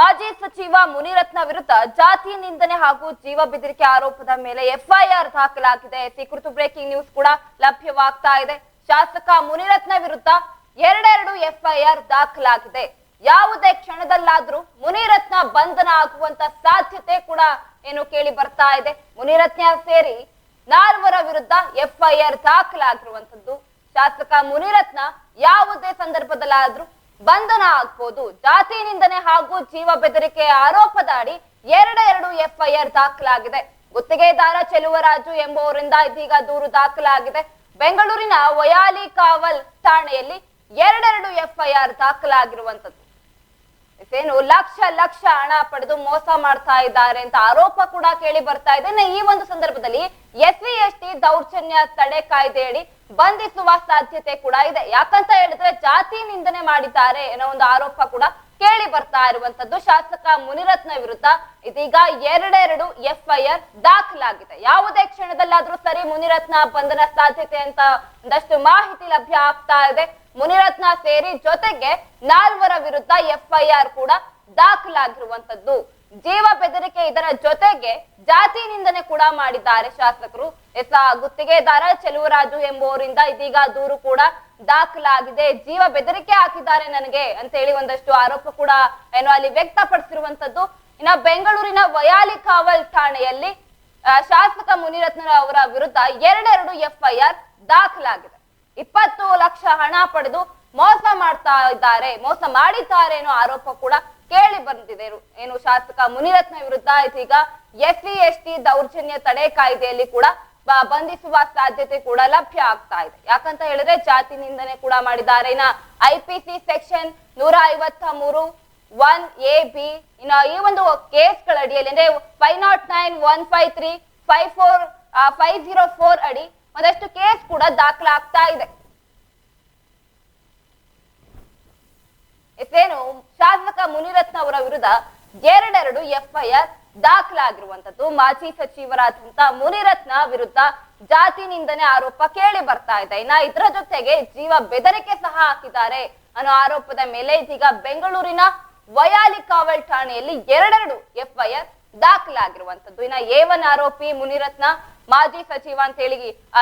ಮಾಜಿ ಸಚಿವ ಮುನಿರತ್ನ ವಿರುದ್ಧ ಜಾತಿ ನಿಂದನೆ ಹಾಗೂ ಜೀವ ಬೆದರಿಕೆ ಆರೋಪದ ಮೇಲೆ ಎಫ್ಐಆರ್ ದಾಖಲಾಗಿದೆ. ಈ ಕುರಿತು ಬ್ರೇಕಿಂಗ್ ನ್ಯೂಸ್ ಕೂಡ ಲಭ್ಯವಾಗ್ತಾ ಇದೆ. ಶಾಸಕ ಮುನಿರತ್ನ ವಿರುದ್ಧ ಎರಡೆರಡು ಎಫ್ಐಆರ್ ದಾಖಲಾಗಿದೆ. ಯಾವುದೇ ಕ್ಷಣದಲ್ಲಾದ್ರೂ ಮುನಿರತ್ನ ಬಂಧನ ಆಗುವಂತ ಸಾಧ್ಯತೆ ಕೂಡ ಏನು ಕೇಳಿ ಬರ್ತಾ ಇದೆ. ಮುನಿರತ್ನ ಸೇರಿ ನಾಲ್ವರ ವಿರುದ್ಧ ಎಫ್ಐಆರ್ ದಾಖಲಾಗಿರುವಂತದ್ದು. ಶಾಸಕ ಮುನಿರತ್ನ ಯಾವುದೇ ಸಂದರ್ಭದಲ್ಲಾದ್ರೂ ಬಂಧನ ಆಗ್ಬೋದು, ಜಾತಿ ನಿಂದನೆ ಹಾಗೂ ಜೀವ ಬೆದರಿಕೆ ಆರೋಪದ ಅಡಿ ಎರಡೆರಡು ಎಫ್ಐಆರ್ ದಾಖಲಾಗಿದೆ. ಗುತ್ತಿಗೆದಾರ ಚೆಲುವರಾಜು ಎಂಬುವರಿಂದ ಇದೀಗ ದೂರು ದಾಖಲಾಗಿದೆ. ಬೆಂಗಳೂರಿನ ವಯಾಲಿ ಕಾವಲ್ ಠಾಣೆಯಲ್ಲಿ ಎರಡೆರಡು ಎಫ್ಐಆರ್ ದಾಖಲಾಗಿರುವಂತದ್ದು ಏನು ಲಕ್ಷ ಲಕ್ಷ ಹಣ ಪಡೆದು ಮೋಸ ಮಾಡ್ತಾ ಇದ್ದಾರೆ ಅಂತ ಆರೋಪ ಕೂಡ ಕೇಳಿ ಬರ್ತಾ ಇದೆ. ಈ ಒಂದು ಸಂದರ್ಭದಲ್ಲಿ ಎಸ್ ಸಿ ಎಸ್ ಟಿ ದೌರ್ಜನ್ಯ ತಡೆ ಕಾಯ್ದೆಯಡಿ ಬಂಧಿಸುವ ಸಾಧ್ಯತೆ ಕೂಡ ಇದೆ. ಯಾಕಂತ ಹೇಳಿದ್ರೆ ಜಾತಿ ನಿಂದನೆ ಮಾಡಿದ್ದಾರೆ ಅನ್ನೋ ಒಂದು ಆರೋಪ ಕೂಡ ಕೇಳಿ ಬರ್ತಾ ಇರುವಂತದ್ದು. ಶಾಸಕ ಮುನಿರತ್ನ ವಿರುದ್ಧ ಇದೀಗ ಎರಡೆರಡು ಎಫ್ಐಆರ್ ದಾಖಲಾಗಿದೆ. ಯಾವುದೇ ಕ್ಷಣದಲ್ಲಾದ್ರೂ ಸರಿ ಮುನಿರತ್ನ ಬಂಧನ ಸಾಧ್ಯತೆ ಅಂತ ಒಂದಷ್ಟು ಮಾಹಿತಿ ಲಭ್ಯ ಆಗ್ತಾ ಇದೆ. ಮುನಿರತ್ನ ಸೇರಿ ಜೊತೆಗೆ ನಾಲ್ವರ ವಿರುದ್ಧ ಎಫ್ಐಆರ್ ಕೂಡ ದಾಖಲಾಗಿರುವಂತದ್ದು. ಜೀವ ಬೆದರಿಕೆ ಇದರ ಜೊತೆಗೆ ಜಾತಿ ನಿಂದನೆ ಕೂಡ ಮಾಡಿದ್ದಾರೆ ಶಾಸಕರು. ಎಸ್ ಗುತ್ತಿಗೆದಾರ ಚೆಲುವರಾಜು ಎಂಬುವರಿಂದ ಇದೀಗ ದೂರು ಕೂಡ ದಾಖಲಾಗಿದೆ. ಜೀವ ಬೆದರಿಕೆ ಹಾಕಿದ್ದಾರೆ ನನಗೆ ಅಂತ ಹೇಳಿ ಒಂದಷ್ಟು ಆರೋಪ ಕೂಡ ಏನು ಅಲ್ಲಿ ವ್ಯಕ್ತಪಡಿಸಿರುವಂತದ್ದು ಇನ್ನ ಬೆಂಗಳೂರಿನ ವಯಾಲಿ ಕಾವಲ್ ಠಾಣೆಯಲ್ಲಿ ಶಾಸಕ ಮುನಿರತ್ನ ಅವರ ವಿರುದ್ಧ ಎರಡೆರಡು ಎಫ್ಐಆರ್ ದಾಖಲಾಗಿದೆ. ಇಪ್ಪತ್ತು ಲಕ್ಷ ಹಣ ಪಡೆದು ಮೋಸ ಮಾಡ್ತಾ ಇದ್ದಾರೆ, ಮೋಸ ಮಾಡಿದ್ದಾರೆ ಅನ್ನೋ ಆರೋಪ ಕೂಡ ಕೇಳಿ ಬಂದಿದೆ ಏನು ಶಾಸಕ ಮುನಿರತ್ನ ವಿರುದ್ಧ ಇದೀಗ ಎಸ್ ಸಿ ಎಸ್ ಟಿ ದೌರ್ಜನ್ಯ ತಡೆ ಕಾಯ್ದೆಯಲ್ಲಿ ಕೂಡ ಬಂಧಿಸುವ ಸಾಧ್ಯತೆ ಕೂಡ ಲಭ್ಯ ಆಗ್ತಾ ಇದೆ. ಯಾಕಂತ ಹೇಳಿದ್ರೆ ಜಾತಿ ನಿಂದನೆ ಕೂಡ ಮಾಡಿದ್ದಾರೆ. ಇನ್ನ ಐ ಪಿ ಸಿ ಸೆಕ್ಷನ್ ನೂರ ಐವತ್ತ ಮೂರು ಒನ್ ಎ, ಬಿ, ಇನ್ನು ಈ ಒಂದು ಕೇಸ್ಗಳ ಅಡಿಯಲ್ಲಿ ಅಂದ್ರೆ five nought nine, one five three, five four five zero four ಅಡಿ ಒಂದಷ್ಟು ಕೇಸ್ ಕೂಡ ದಾಖಲಾಗ್ತಾ ಇದೆ. ಇದೇನು ಶಾಸಕ ಮುನಿರತ್ನ ಅವರ ವಿರುದ್ಧ ಎರಡೆರಡು ಎಫ್ಐಆರ್ ದಾಖಲಾಗಿರುವಂತದ್ದು ಮಾಜಿ ಸಚಿವರಾದಂತಹ ಮುನಿರತ್ನ ವಿರುದ್ಧ ಜಾತಿ ನಿಂದನೆ ಆರೋಪ ಕೇಳಿ ಬರ್ತಾ ಇದೆ. ಇನ್ನ ಇದರ ಜೊತೆಗೆ ಜೀವ ಬೆದರಿಕೆ ಸಹ ಹಾಕಿದ್ದಾರೆ. ಅನ್ನೋ ಆರೋಪದ ಮೇಲೆ ಇದೀಗ ಬೆಂಗಳೂರಿನ ವಯಾಲಿ ಕಾವಲ್ ಠಾಣೆಯಲ್ಲಿ ಎರಡೆರಡು ಎಫ್ಐಆರ್ ದಾಖಲಾಗಿರುವಂತದ್ದು ಇನ್ನ ಏವನ್ ಆರೋಪಿ ಮುನಿರತ್ನ ಮಾಜಿ ಸಚಿವ ಅಂತ ಹೇಳಿ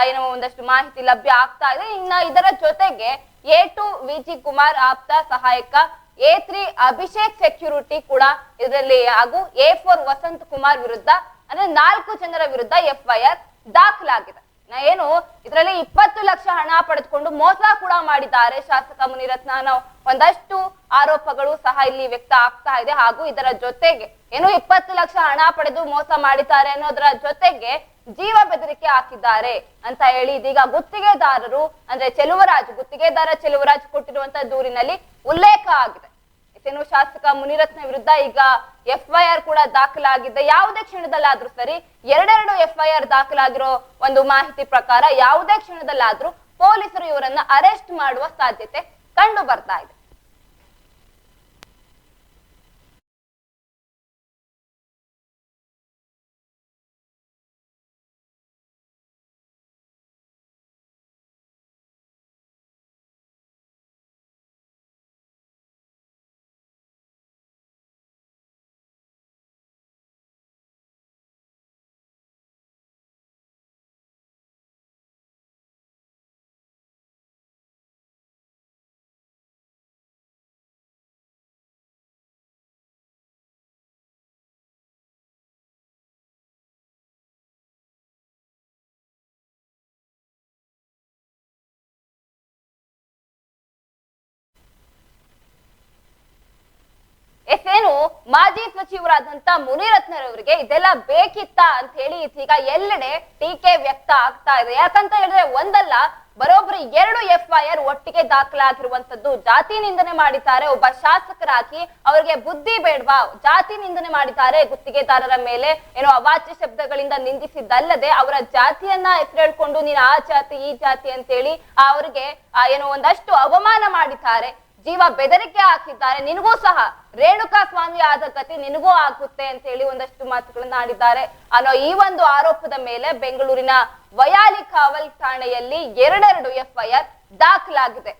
ಏನೋ ಒಂದಷ್ಟು ಮಾಹಿತಿ ಲಭ್ಯ ಆಗ್ತಾ ಇದೆ. ಇನ್ನ ಇದರ ಜೊತೆಗೆ ಎ ಟು ವಿಜಿ ಕುಮಾರ್ ಆಪ್ತ ಸಹಾಯಕ, ಎ ತ್ರೀ ಅಭಿಷೇಕ್ ಸೆಕ್ಯೂರಿಟಿ ಕೂಡ ಇದರಲ್ಲಿ ಹಾಗೂ ಎ ಫೋರ್ ವಸಂತ್ ಕುಮಾರ್ ವಿರುದ್ಧ, ಅಂದ್ರೆ ನಾಲ್ಕು ಜನರ ವಿರುದ್ಧ ಎಫ್ಐಆರ್ ದಾಖಲಾಗಿದೆ. ಏನು, ಇದರಲ್ಲಿ ಇಪ್ಪತ್ತು ಲಕ್ಷ ಹಣ ಪಡೆದುಕೊಂಡು ಮೋಸ ಕೂಡ ಮಾಡಿದ್ದಾರೆ ಶಾಸಕ ಮುನಿರತ್ನ. ಒಂದಷ್ಟು ಆರೋಪಗಳು ಸಹ ಇಲ್ಲಿ ವ್ಯಕ್ತ ಆಗ್ತಾ ಇದೆ. ಹಾಗೂ ಇದರ ಜೊತೆಗೆ ಏನು ಇಪ್ಪತ್ತು ಲಕ್ಷ ಹಣ ಪಡೆದು ಮೋಸ ಮಾಡಿದ್ದಾರೆ ಅನ್ನೋದರ ಜೊತೆಗೆ ಜೀವ ಬೆದರಿಕೆ ಹಾಕಿದ್ದಾರೆ ಅಂತ ಹೇಳಿ ಇದೀಗ ಗುತ್ತಿಗೆದಾರರು, ಅಂದ್ರೆ ಚೆಲುವರಾಜ್, ಗುತ್ತಿಗೆದಾರ ಚೆಲುವರಾಜ್ ಕೊಟ್ಟಿರುವಂತ ದೂರಿನಲ್ಲಿ ಉಲ್ಲೇಖ ಆಗಿದೆ. ಇನ್ನು ಶಾಸಕ ಮುನಿರತ್ನ ವಿರುದ್ಧ ಈಗ ಎಫ್ಐಆರ್ ಕೂಡ ದಾಖಲಾಗಿದೆ. ಯಾವುದೇ ಕ್ಷಣದಲ್ಲಾದ್ರೂ ಸರಿ, ಎರಡೆರಡು ಎಫ್ಐಆರ್ ದಾಖಲಾಗಿರೋ ಒಂದು ಮಾಹಿತಿ ಪ್ರಕಾರ ಯಾವುದೇ ಕ್ಷಣದಲ್ಲಾದ್ರೂ ಪೊಲೀಸರು ಇವರನ್ನ ಅರೆಸ್ಟ್ ಮಾಡುವ ಸಾಧ್ಯತೆ ಕಂಡು ಬರ್ತಾ ಇದೆ. ಸಚಿವರಾದಂತ ಮುನಿರತ್ನರವರಿಗೆ ಇದೆಲ್ಲ ಬೇಕಿತ್ತ ಅಂತ ಹೇಳಿ ಇದೀಗ ಎಲ್ಲೆಡೆ ಟೀಕೆ ವ್ಯಕ್ತ ಆಗ್ತಾ ಇದೆ. ಯಾಕಂತ ಹೇಳಿದ್ರೆ ಒಂದಲ್ಲ, ಬರೋಬ್ಬರಿ ಎರಡು ಎಫ್ಐಆರ್ ಒಟ್ಟಿಗೆ ದಾಖಲಾಗಿರುವಂತದ್ದು ಜಾತಿ ನಿಂದನೆ ಮಾಡಿದ್ದಾರೆ. ಒಬ್ಬ ಶಾಸಕರಾಗಿ ಅವರಿಗೆ ಬುದ್ಧಿ ಬೇಡ್ವಾ? ಜಾತಿ ನಿಂದನೆ ಮಾಡಿದ್ದಾರೆ ಗುತ್ತಿಗೆದಾರರ ಮೇಲೆ. ಏನೋ ಅವಾಚ್ಯ ಶಬ್ದಗಳಿಂದ ನಿಂದಿಸಿದ್ದಲ್ಲದೆ ಅವರ ಜಾತಿಯನ್ನ ಹೆಸರೇಳ್ಕೊಂಡು ನೀನು ಆ ಜಾತಿ, ಈ ಜಾತಿ ಅಂತೇಳಿ ಅವರಿಗೆ ಏನೋ ಒಂದಷ್ಟು ಅವಮಾನ ಮಾಡಿದ್ದಾರೆ. ಜೀವ ಬೆದರಿಕೆ ಹಾಕಿದ್ದಾರೆ. ನಿನಗೂ ಸಹ ರೇಣುಕಾ ಸ್ವಾಮಿ ಆದ ಕತೆ ನಿನಗೂ ಆಗುತ್ತೆ ಅಂತ ಹೇಳಿ ಒಂದಷ್ಟು ಮಾತುಗಳನ್ನ ಆಡಿದ್ದಾರೆ. ಅನ್ನೋ ಈ ಒಂದು ಆರೋಪದ ಮೇಲೆ ಬೆಂಗಳೂರಿನ ವಯಾಲಿ ಕಾವಲ್ ಠಾಣೆಯಲ್ಲಿ ಎರಡೆರಡು ಎಫ್ಐಆರ್ ದಾಖಲಾಗಿದೆ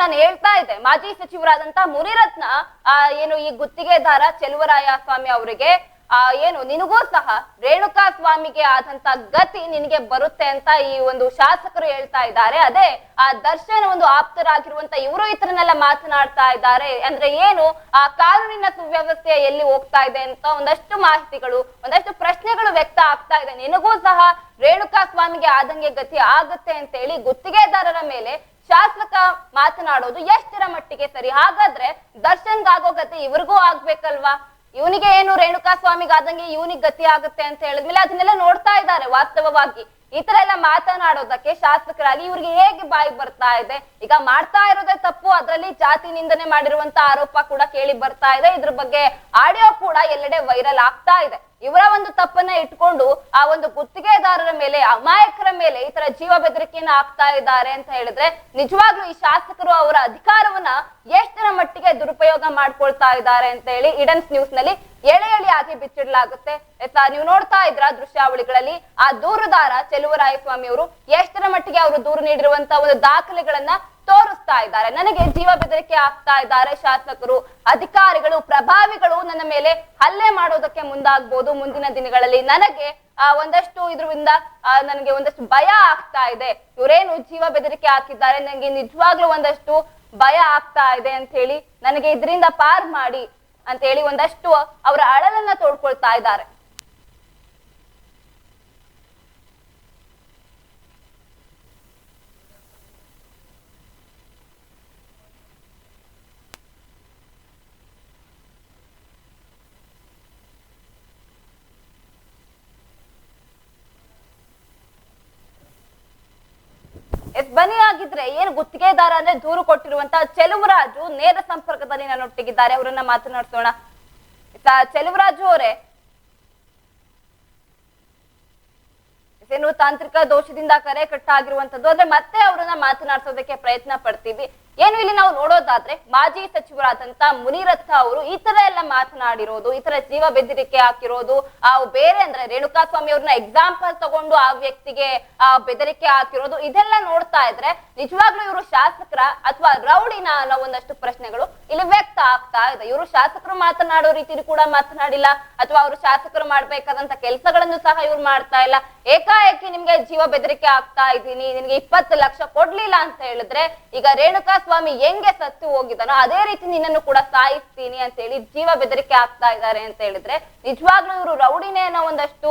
ನಾನು ಹೇಳ್ತಾ ಇದೆ. ಮಾಜಿ ಸಚಿವರಾದಂತ ಮುನಿರತ್ನ, ಆ, ಏನು ಈ ಗುತ್ತಿಗೆದಾರ ಚೆಲುವರಾಯ ಸ್ವಾಮಿ ಅವರಿಗೆ, ಆ, ಏನು ನಿನಗೂ ಸಹ ರೇಣುಕಾ ಸ್ವಾಮಿಗೆ ಆದಂತ ಗತಿ ನಿನಗೆ ಬರುತ್ತೆ ಅಂತ ಈ ಒಂದು ಶಾಸಕರು ಹೇಳ್ತಾ ಇದ್ದಾರೆ. ಅದೇ, ಆ, ದರ್ಶನ್ ಒಂದು ಆಪ್ತರಾಗಿರುವಂತ ಇವರು ಇತರನ್ನೆಲ್ಲ ಮಾತನಾಡ್ತಾ ಇದ್ದಾರೆ. ಅಂದ್ರೆ ಏನು, ಆ, ಕಾನೂನಿನ ಸುವ್ಯವಸ್ಥೆ ಎಲ್ಲಿ ಹೋಗ್ತಾ ಇದೆ ಅಂತ ಒಂದಷ್ಟು ಮಾಹಿತಿಗಳು, ಒಂದಷ್ಟು ಪ್ರಶ್ನೆಗಳು ವ್ಯಕ್ತ ಆಗ್ತಾ ಇದೆ. ನಿನಗೂ ಸಹ ರೇಣುಕಾ ಸ್ವಾಮಿಗೆ ಆದಂಗೆ ಗತಿ ಆಗುತ್ತೆ ಅಂತ ಹೇಳಿ ಗುತ್ತಿಗೆದಾರರ ಮೇಲೆ ಶಾಸಕ ಮಾತನಾಡೋದು ಎಷ್ಟರ ಮಟ್ಟಿಗೆ ಸರಿ? ಹಾಗಾದ್ರೆ ದರ್ಶನ್ಗಾಗೋ ಗತಿ ಇವ್ರಿಗೂ ಆಗ್ಬೇಕಲ್ವಾ? ಇವನಿಗೆ ಏನು ರೇಣುಕಾ ಸ್ವಾಮಿಗೆ ಆದಂಗೆ ಇವನಿಗೆ ಗತಿ ಆಗುತ್ತೆ ಅಂತ ಹೇಳಿದ್ಮೇಲೆ ಅದನ್ನೆಲ್ಲ ನೋಡ್ತಾ ಇದ್ದಾರೆ ವಾಸ್ತವವಾಗಿ. ಈ ತರ ಎಲ್ಲ ಮಾತನಾಡೋದಕ್ಕೆ ಶಾಸಕರಾಗಿ ಇವ್ರಿಗೆ ಹೇಗೆ ಬಾಯಿ ಬರ್ತಾ ಇದೆ? ಈಗ ಮಾಡ್ತಾ ಇರೋದೇ ತಪ್ಪು, ಅದರಲ್ಲಿ ಜಾತಿ ನಿಂದನೆ ಮಾಡಿರುವಂತ ಆರೋಪ ಕೂಡ ಕೇಳಿ ಬರ್ತಾ ಇದೆ. ಇದ್ರ ಬಗ್ಗೆ ಆಡಿಯೋ ಕೂಡ ಎಲ್ಲೆಡೆ ವೈರಲ್ ಆಗ್ತಾ ಇದೆ. ಇವರ ಒಂದು ತಪ್ಪನ್ನ ಇಟ್ಕೊಂಡು ಆ ಒಂದು ಗುತ್ತಿಗೆದಾರರ ಮೇಲೆ, ಅಮಾಯಕರ ಮೇಲೆ ಈ ತರ ಜೀವ ಬೆದರಿಕೆಯನ್ನ ಹಾಕ್ತಾ ಇದ್ದಾರೆ ಅಂತ ಹೇಳಿದ್ರೆ ನಿಜವಾಗ್ಲೂ ಈ ಶಾಸಕರು ಅವರ ಅಧಿಕಾರವನ್ನ ಎಷ್ಟರ ಮಟ್ಟಿಗೆ ದುರುಪಯೋಗ ಮಾಡ್ಕೊಳ್ತಾ ಇದ್ದಾರೆ ಅಂತ ಹೇಳಿ ಇಡನ್ಸ್ ನ್ಯೂಸ್ನಲ್ಲಿ ಎಳೆ ಎಳೆಯಾಗಿ ಬಿಚ್ಚಿಡ್ಲಾಗುತ್ತೆ. ಆಯ್ತಾ ನೀವು ನೋಡ್ತಾ ಇದ್ರ ದೃಶ್ಯಾವಳಿಗಳಲ್ಲಿ ಆ ದೂರುದಾರ ಚೆಲುವರಾಯಸ್ವಾಮಿ ಅವರು ಎಷ್ಟರ ಮಟ್ಟಿಗೆ ಅವರು ದೂರು ನೀಡಿರುವಂತಹ ಒಂದು ದಾಖಲೆಗಳನ್ನ ತೋರಿಸ್ತಾ ಇದ್ದಾರೆ. ನನಗೆ ಜೀವ ಬೆದರಿಕೆ ಆಗ್ತಾ ಇದ್ದಾರೆ ಶಾಸಕರು. ಅಧಿಕಾರಿಗಳು, ಪ್ರಭಾವಿಗಳು ನನ್ನ ಮೇಲೆ ಹಲ್ಲೆ ಮಾಡೋದಕ್ಕೆ ಮುಂದಾಗ್ಬೋದು ಮುಂದಿನ ದಿನಗಳಲ್ಲಿ. ನನಗೆ, ಆ, ಒಂದಷ್ಟು ಇದ್ರಿಂದ ನನಗೆ ಒಂದಷ್ಟು ಭಯ ಆಗ್ತಾ ಇದೆ. ಇವರೇನು ಜೀವ ಬೆದರಿಕೆ ಹಾಕಿದ್ದಾರೆ? ನನಗೆ ನಿಜವಾಗ್ಲೂ ಒಂದಷ್ಟು ಭಯ ಆಗ್ತಾ ಇದೆ ಅಂತ ಹೇಳಿ ನನಗೆ ಇದರಿಂದ ಪಾರ್ ಮಾಡಿ ಅಂತ ಹೇಳಿ ಒಂದಷ್ಟು ಅವರ ಅಳಲನ್ನ ತೋಡ್ಕೊಳ್ತಾ ಇದ್ದಾರೆ. ಬನ್ನಿ ಏನು ಗುತ್ತಿಗೆದಾರ ಅಂದ್ರೆ ದೂರು ಕೊಟ್ಟಿರುವಂತ ಚೆಲುವರಾಜು ನೇರ ಸಂಪರ್ಕದಲ್ಲಿ ನನ್ನೊಟ್ಟಿಗಿದ್ದಾರೆ, ಅವರನ್ನ ಮಾತನಾಡ್ಸೋಣ. ಚೆಲುವರಾಜು ಅವರೇ. ಏನು ತಾಂತ್ರಿಕ ದೋಷದಿಂದ ಕರೆ ಕಟ್ಟಾಗಿರುವಂತದ್ದು ಅಂದ್ರೆ ಮತ್ತೆ ಅವರನ್ನ ಮಾತನಾಡ್ಸೋದಕ್ಕೆ ಪ್ರಯತ್ನ ಪಡ್ತೀವಿ. ಏನು ಇಲ್ಲಿ ನಾವು ನೋಡೋದಾದ್ರೆ ಮಾಜಿ ಸಚಿವರಾದಂತ ಮುನಿರತ್ನ ಅವರು ಈ ತರ ಎಲ್ಲ ಮಾತನಾಡಿರೋದು, ಈ ತರ ಜೀವ ಬೆದರಿಕೆ ಹಾಕಿರೋದು, ಆ ಬೇರೆ ಅಂದ್ರೆ ರೇಣುಕಾ ಸ್ವಾಮಿ ಅವ್ರನ್ನ ಎಕ್ಸಾಂಪಲ್ ತಗೊಂಡು ಆ ವ್ಯಕ್ತಿಗೆ, ಆ ಬೆದರಿಕೆ ಹಾಕಿರೋದು, ಇದೆಲ್ಲ ನೋಡ್ತಾ ಇದ್ರೆ ನಿಜವಾಗ್ಲೂ ಇವರು ಶಾಸಕರ ಅಥವಾ ರೌಡಿನ ಅನ್ನೋ ಒಂದಷ್ಟು ಪ್ರಶ್ನೆಗಳು ಇಲ್ಲಿ ವ್ಯಕ್ತ ಆಗ್ತಾ ಇದೆ. ಇವರು ಶಾಸಕರು ಮಾತನಾಡೋ ರೀತಿ ಕೂಡ ಮಾತನಾಡಿಲ್ಲ, ಅಥವಾ ಅವರು ಶಾಸಕರು ಮಾಡ್ಬೇಕಾದಂತ ಕೆಲಸಗಳನ್ನು ಸಹ ಇವ್ರು ಮಾಡ್ತಾ ಇಲ್ಲ. ಏಕಾಏಕಿ ನಿಮ್ಗೆ ಜೀವ ಬೆದರಿಕೆ ಆಗ್ತಾ ಇದ್ದೀನಿ, ನಿನ್ಗೆ ಇಪ್ಪತ್ತು ಲಕ್ಷ ಕೊಡ್ಲಿಲ್ಲ ಅಂತ ಹೇಳಿದ್ರೆ, ಈಗ ರೇಣುಕಾ ಸ್ವಾಮಿ ಹೆಂಗೆ ಸತ್ತು ಹೋಗಿದಾನೋ ಅದೇ ರೀತಿ ನಿನ್ನನ್ನು ಕೂಡ ಸಾಯಿಸ್ತೀನಿ ಅಂತ ಹೇಳಿ ಜೀವ ಬೆದರಿಕೆ ಆಗ್ತಾ ಇದ್ದಾರೆ ಅಂತ ಹೇಳಿದ್ರೆ, ನಿಜವಾಗ್ಲೂ ಇವರು ರೌಡಿನೇ ಅನ್ನೋ ಒಂದಷ್ಟು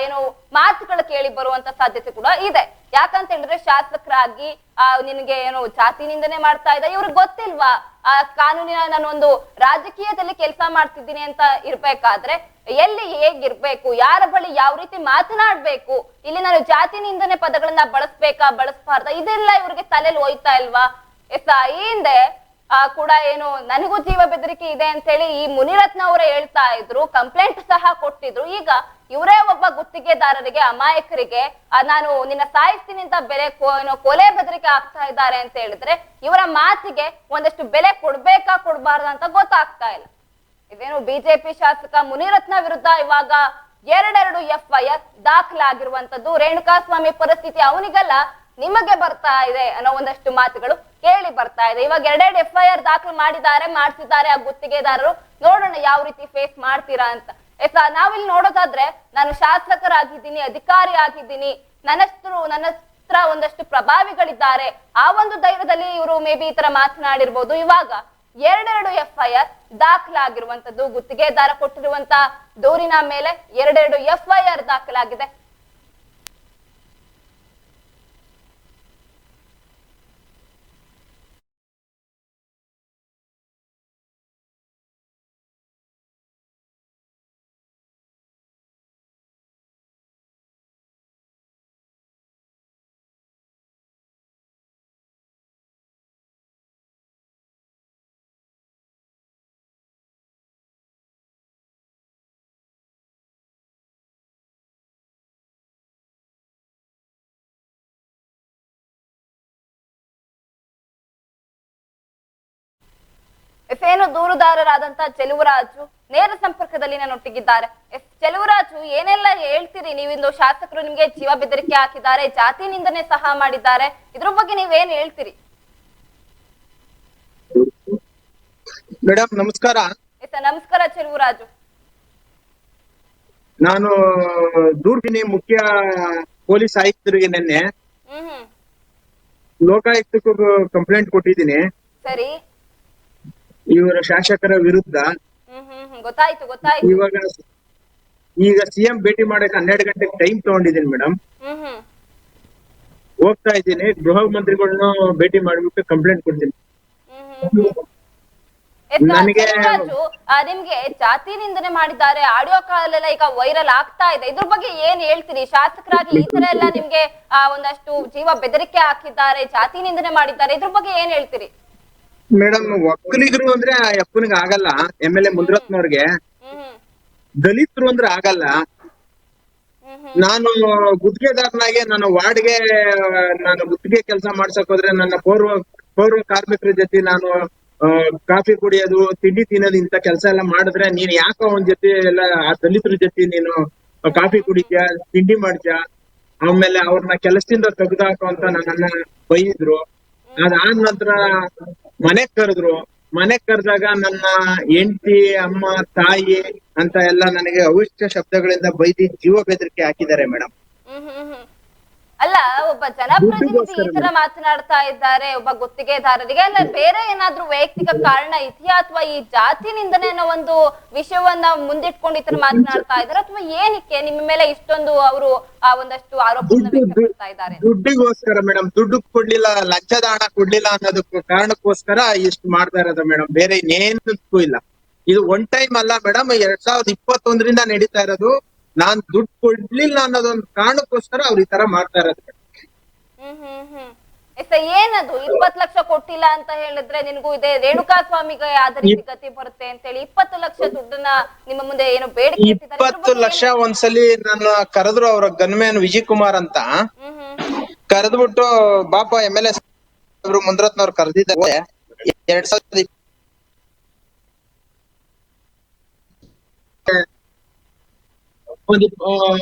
ಏನು ಮಾತುಗಳು ಕೇಳಿ ಬರುವಂತ ಸಾಧ್ಯತೆ ಕೂಡ ಇದೆ. ಯಾಕಂತ ಹೇಳಿದ್ರೆ ಶಾಸಕರಾಗಿ, ಆ, ನಿನ್ಗೆ ಏನು ಜಾತಿನಿಂದನೇ ಮಾಡ್ತಾ ಇದ್ದ, ಇವ್ರಿಗೆ ಗೊತ್ತಿಲ್ವಾ? ಆ ಕಾನೂನಿನ ನಾನೊಂದು ರಾಜಕೀಯದಲ್ಲಿ ಕೆಲಸ ಮಾಡ್ತಿದ್ದೀನಿ ಅಂತ ಇರ್ಬೇಕಾದ್ರೆ ಎಲ್ಲಿ ಹೇಗಿರ್ಬೇಕು, ಯಾರ ಬಳಿ ಯಾವ ರೀತಿ ಮಾತನಾಡ್ಬೇಕು, ಇಲ್ಲಿ ನಾನು ಜಾತಿ ನಿಂದನೆ ಪದಗಳನ್ನ ಬಳಸ್ಬೇಕಾ, ಬಳಸ್ಬಾರ್ದ, ಇದೆಲ್ಲ ಇವ್ರಿಗೆ ತಲೆಲಿ ಹೋಯ್ತಾ ಇಲ್ವಾ? ಎಸ್ ಈ ಹಿಂದೆ ಕೂಡ ಏನು ನನಗೂ ಜೀವ ಬೆದರಿಕೆ ಇದೆ ಅಂತ ಹೇಳಿ ಈ ಮುನಿರತ್ನ ಅವರೇ ಹೇಳ್ತಾ ಇದ್ರು ಕಂಪ್ಲೇಂಟ್ ಸಹ ಕೊಟ್ಟಿದ್ರು. ಈಗ ಇವರೇ ಒಬ್ಬ ಗುತ್ತಿಗೆದಾರರಿಗೆ, ಅಮಾಯಕರಿಗೆ ನಾನು ನಿನ್ನ ಅಂತ ಬೆಲೆ ಕೊಲೆ ಬೆದರಿಕೆ ಆಗ್ತಾ ಇದ್ದಾರೆ ಅಂತ ಹೇಳಿದ್ರೆ ಇವರ ಮಾತಿಗೆ ಒಂದಷ್ಟು ಬೆಲೆ ಕೊಡ್ಬೇಕಾ, ಕೊಡ್ಬಾರ್ದ ಅಂತ ಗೊತ್ತಾಗ್ತಾ ಇಲ್ಲ. ಇದೇನು ಬಿಜೆಪಿ ಶಾಸಕ ಮುನಿರತ್ನ ವಿರುದ್ಧ ಇವಾಗ ಎರಡೆರಡು ಎಫ್ ಐ ಆರ್ ದಾಖಲಾಗಿರುವಂತದ್ದು. ರೇಣುಕಾಸ್ವಾಮಿ ಪರಿಸ್ಥಿತಿ ಅವನಿಗೆಲ್ಲ, ನಿಮಗೆ ಬರ್ತಾ ಇದೆ ಅನ್ನೋ ಒಂದಷ್ಟು ಮಾತುಗಳು. ಕೇಳಿ ಬರ್ತಾ ಇದೆ. ಇವಾಗ ಎರಡೆರಡು ಎಫ್ ಐ ಆರ್ ದಾಖಲು ಮಾಡಿದ್ದಾರೆ, ಮಾಡ್ತಿದ್ದಾರೆ ಆ ಗುತ್ತಿಗೆದಾರರು. ನೋಡೋಣ ಯಾವ ರೀತಿ ಫೇಸ್ ಮಾಡ್ತೀರಾ ಅಂತ. ಎಸ್ ನಾವಿಲ್ಲಿ ನೋಡೋದಾದ್ರೆ ನಾನು ಶಾಸಕರಾಗಿದ್ದೀನಿ ಅಧಿಕಾರಿ ಆಗಿದ್ದೀನಿ ನನ್ನಷ್ಟು ನನ್ನ ಹತ್ರ ಒಂದಷ್ಟು ಪ್ರಭಾವಿಗಳಿದ್ದಾರೆ. ಆ ಒಂದು ಧೈರ್ಯದಲ್ಲಿ ಇವರು ಮೇ ಬಿ ಈ ತರ ಮಾತನಾಡಿರ್ಬೋದು. ಇವಾಗ ಎರಡೆರಡು ಎಫ್ ಐ ಆರ್ ದಾಖಲಾಗಿರುವಂತದ್ದು ಗುತ್ತಿಗೆದಾರ ಕೊಟ್ಟಿರುವಂತ ದೂರಿನ ಮೇಲೆ ಎರಡೆರಡು ಎಫ್ ಐ ಆರ್ ದಾಖಲಾಗಿದೆ. ಎಸ್ ಏನು ದೂರುದಾರರಾದಂತಹ ಚೆಲುವರಾಜು ನೇರ ಸಂಪರ್ಕದಲ್ಲಿ ನನ್ನೊಟ್ಟಿಗಿದ್ದಾರೆ. ಎಸ್ ಚೆಲುವರಾಜು ಏನೆಲ್ಲ ಹೇಳ್ತೀರಿ? ನೀವಿಂದು ಶಾಸಕರು ನಿಮ್ಗೆ ಜೀವ ಬೆದರಿಕೆ ಹಾಕಿದ್ದಾರೆ ಜಾತಿ ನಿಂದನೆ ಸಹ ಮಾಡಿದ್ದಾರೆ. ಇದ್ರ ಬಗ್ಗೆ ನೀವೇನ್ ಹೇಳ್ತೀರಿ? ಮೇಡಮ್ ನಮಸ್ಕಾರ. ಎಸ್ ನಮಸ್ಕಾರ ಚೆಲುವರಾಜು. ನಾನು ದೂರ್ಬಿನಿ ಮುಖ್ಯ ಪೊಲೀಸ್ ಆಯುಕ್ತರಿಗೆ ನಿನ್ನೆ ಲೋಕಾಯುಕ್ತಕ್ಕೂ ಕಂಪ್ಲೇಂಟ್ ಕೊಟ್ಟಿದ್ದೀನಿ. ಸರಿ. ಇವರ ಶಾಸಕರ ವಿರುದ್ಧ ಗೊತ್ತಾಯ್ತು ಗೊತ್ತಾಯ್ತು. ಇವಾಗ ಈಗ ಸಿಎಂ ಭೇಟಿ ಮಾಡಕ್ ಹನ್ನೆರಡು ಗಂಟೆಗೆ ಟೈಮ್ ತಗೊಂಡಿದ್ದೀನಿ ಮೇಡಮ್ ಹೋಗ್ತಾ ಇದ್ದೀನಿ. ಗೃಹ ಮಂತ್ರಿಗಳನ್ನ ಭೇಟಿ ಮಾಡ್ಬಿಟ್ಟು ಕಂಪ್ಲೇಂಟ್ ಕೊಡ್ತೀನಿ. ನನಗೆ- ನಿಮ್ಗೆ ಜಾತಿ ನಿಂದನೆ ಮಾಡಿದ್ದಾರೆ. ಆಡಿಯೋ ಕಾಲೆಲ್ಲ ಈಗ ವೈರಲ್ ಆಗ್ತಾ ಇದೆ. ಇದ್ರ ಬಗ್ಗೆ ಏನ್ ಹೇಳ್ತೀರಿ? ಶಾಸಕರಾಗಿ ಈ ತರ ಎಲ್ಲ ನಿಮ್ಗೆ ಒಂದಷ್ಟು ಜೀವ ಬೆದರಿಕೆ ಹಾಕಿದ್ದಾರೆ ಜಾತಿ ನಿಂದನೆ ಮಾಡಿದ್ದಾರೆ. ಇದ್ರ ಬಗ್ಗೆ ಏನ್ ಹೇಳ್ತೀರಿ? ಮೇಡಮ್ ಒಕ್ಕಲಿಗರು ಅಂದ್ರೆ ಅಪ್ಪನಿಗೆ ಆಗಲ್ಲ. ಎಂ ಎಲ್ ಎ ಹ್ಮ್ ದಲಿತರು ಅಂದ್ರೆ ಆಗಲ್ಲ. ನಾನು ಗುತ್ತಿಗೆದಾರನಾಗೆ ನನ್ನ ವಾರ್ಡ್ಗೆ, ನಾನು ಗುತ್ತಿಗೆ ಕೆಲಸ ಮಾಡ್ಸಕ್ ಹೋದ್ರೆ ನನ್ನ ಪೌರ್ವ ಪೌರ್ವ ಕಾರ್ಮಿಕರ ಜೊತೆ ನಾನು ಕಾಫಿ ಕುಡಿಯೋದು, ತಿಂಡಿ ತಿನ್ನೋದು ಇಂತ ಕೆಲಸ ಎಲ್ಲ ಮಾಡಿದ್ರೆ ನೀನ್ ಯಾಕೋ ಅವನ್ ಜೊತೆ ಎಲ್ಲ ಆ ದಲಿತರ ಜೊತೆ ನೀನು ಕಾಫಿ ಕುಡಿತ್ಯಾ, ತಿಂಡಿ ಮಾಡ್ತ್ಯಾ? ಆಮೇಲೆ ಅವ್ರನ್ನ ಕೆಲಸದಿಂದ ತೆಗ್ದಾಕು ಅಂತ ನನ್ನನ್ನ ಬೈದ್ರು. ಅದಾದ ನಂತರ ಮನೆಗ್ ಕರೆದ್ರು ಮನೆಗ್ ಕರೆದಾಗ ನನ್ನ ಹೆಂಡತಿ, ಅಮ್ಮ, ತಾಯಿ ಅಂತ ಎಲ್ಲ ನನಗೆ ಅವಿಷ್ಟ ಶಬ್ದಗಳಿಂದ ಬೈದಿ ಜೀವ ಬೆದರಿಕೆ ಹಾಕಿದ್ದಾರೆ ಮೇಡಮ್. ಅಲ್ಲ ಒಬ್ಬ ಜನಪ್ರತಿನಿಧಿ ಈ ತರ ಮಾತನಾಡ್ತಾ ಇದ್ದಾರೆ ಒಬ್ಬ ಗುತ್ತಿಗೆದಾರರಿಗೆ ಅಲ್ಲ ಬೇರೆ ಏನಾದ್ರೂ ವೈಯಕ್ತಿಕ ಕಾರಣ ಇದೆಯಾ ಅಥವಾ ಈ ಜಾತಿ ನಿಂದನೆ ಅನ್ನೋ ಒಂದು ವಿಷಯವನ್ನ ಮುಂದಿಟ್ಕೊಂಡು ಈ ತರ ಮಾತನಾಡ್ತಾ ಇದ್ದಾರೆ ಅಥವಾ ಏನಕ್ಕೆ ನಿಮ್ಮ ಮೇಲೆ ಇಷ್ಟೊಂದು ಅವರು ಆ ಒಂದಷ್ಟು ವ್ಯಕ್ತಪಡ್ತಾ ಇದ್ದಾರೆ? ದುಡ್ಡಿಗೋಸ್ಕರ ಮೇಡಮ್ ದುಡ್ಡು ಕೊಡ್ಲಿಲ್ಲ ಲಂಚದ ಹಣ ಕೊಡ್ಲಿಲ್ಲ ಅನ್ನೋದಕ್ಕೆ ಕಾರಣಕ್ಕೋಸ್ಕರ ಇಷ್ಟು ಮಾಡ್ತಾ ಇರೋದು ಮೇಡಮ್ ಬೇರೆ ಇನ್ನೇನಕ್ಕೂ ಇಲ್ಲ. ಇದು ಒನ್ ಟೈಮ್ ಅಲ್ಲ ಮೇಡಮ್ ಎರಡ್ ಸಾವಿರದ ಇಪ್ಪತ್ತೊಂದರಿಂದ ನಡೀತಾ ಇರೋದು. ನಾನ್ ದುಡ್ಡು ಕೊಡ್ಲಿಲ್ಲ ಅನ್ನೋದೊಂದು ಕಾರಣಕ್ಕೋಸ್ಕರ ಅವ್ರು ಈ ತರ ಮಾಡ್ತಾ ಇರೋದು. madam. ಹ್ಮ್ ಹ್ಮ್ ಹ್ಮ್. ಎಸ್ ಇಏನದು ಇಪ್ಪತ್ ಲಕ್ಷ ಕೊಟ್ಟಿಲ್ಲ ಅಂತ ಹೇಳಿದ್ರೆ ನಿನಗೂ ಇದೆ ರೇಣುಕಾ ಸ್ವಾಮಿಗೆ ರೀತಿ ಗತಿ ಬರುತ್ತೆ ಅಂತ ಹೇಳಿ ಇಪ್ಪತ್ತು ಲಕ್ಷ ದುಡ್ಡನ್ನ ನಿಮ್ಮ ಮುಂದೆ ಏನೋ ಬೇಡಿಕೆ ಇಟ್ಟಿದ್ದಾರೆ. ಇದ್ರ ಇಪ್ಪತ್ತು ಬಗ್ಗೆ ಲಕ್ಷ ಒಂದ್ಸಲಿ ನನ್ನ ಕರೆದ್ರು ಅವ್ರ ಗನ್ಮೇನ್ ವಿಜಯ್ ಕುಮಾರ್ ಅಂತ. ಹ್ಮ್ ಹ್ಮ್. ಕರೆದ್ಬಿಟ್ಟು ಬಾಪ ಎಂ ಎಲ್ ಎ ಮುಂದ್ರತ್ನವ್ರು ಕರೆದಿದ್ದಾರೆ. ಎರಡ್ ಸಾವಿರದ ಒಂದ್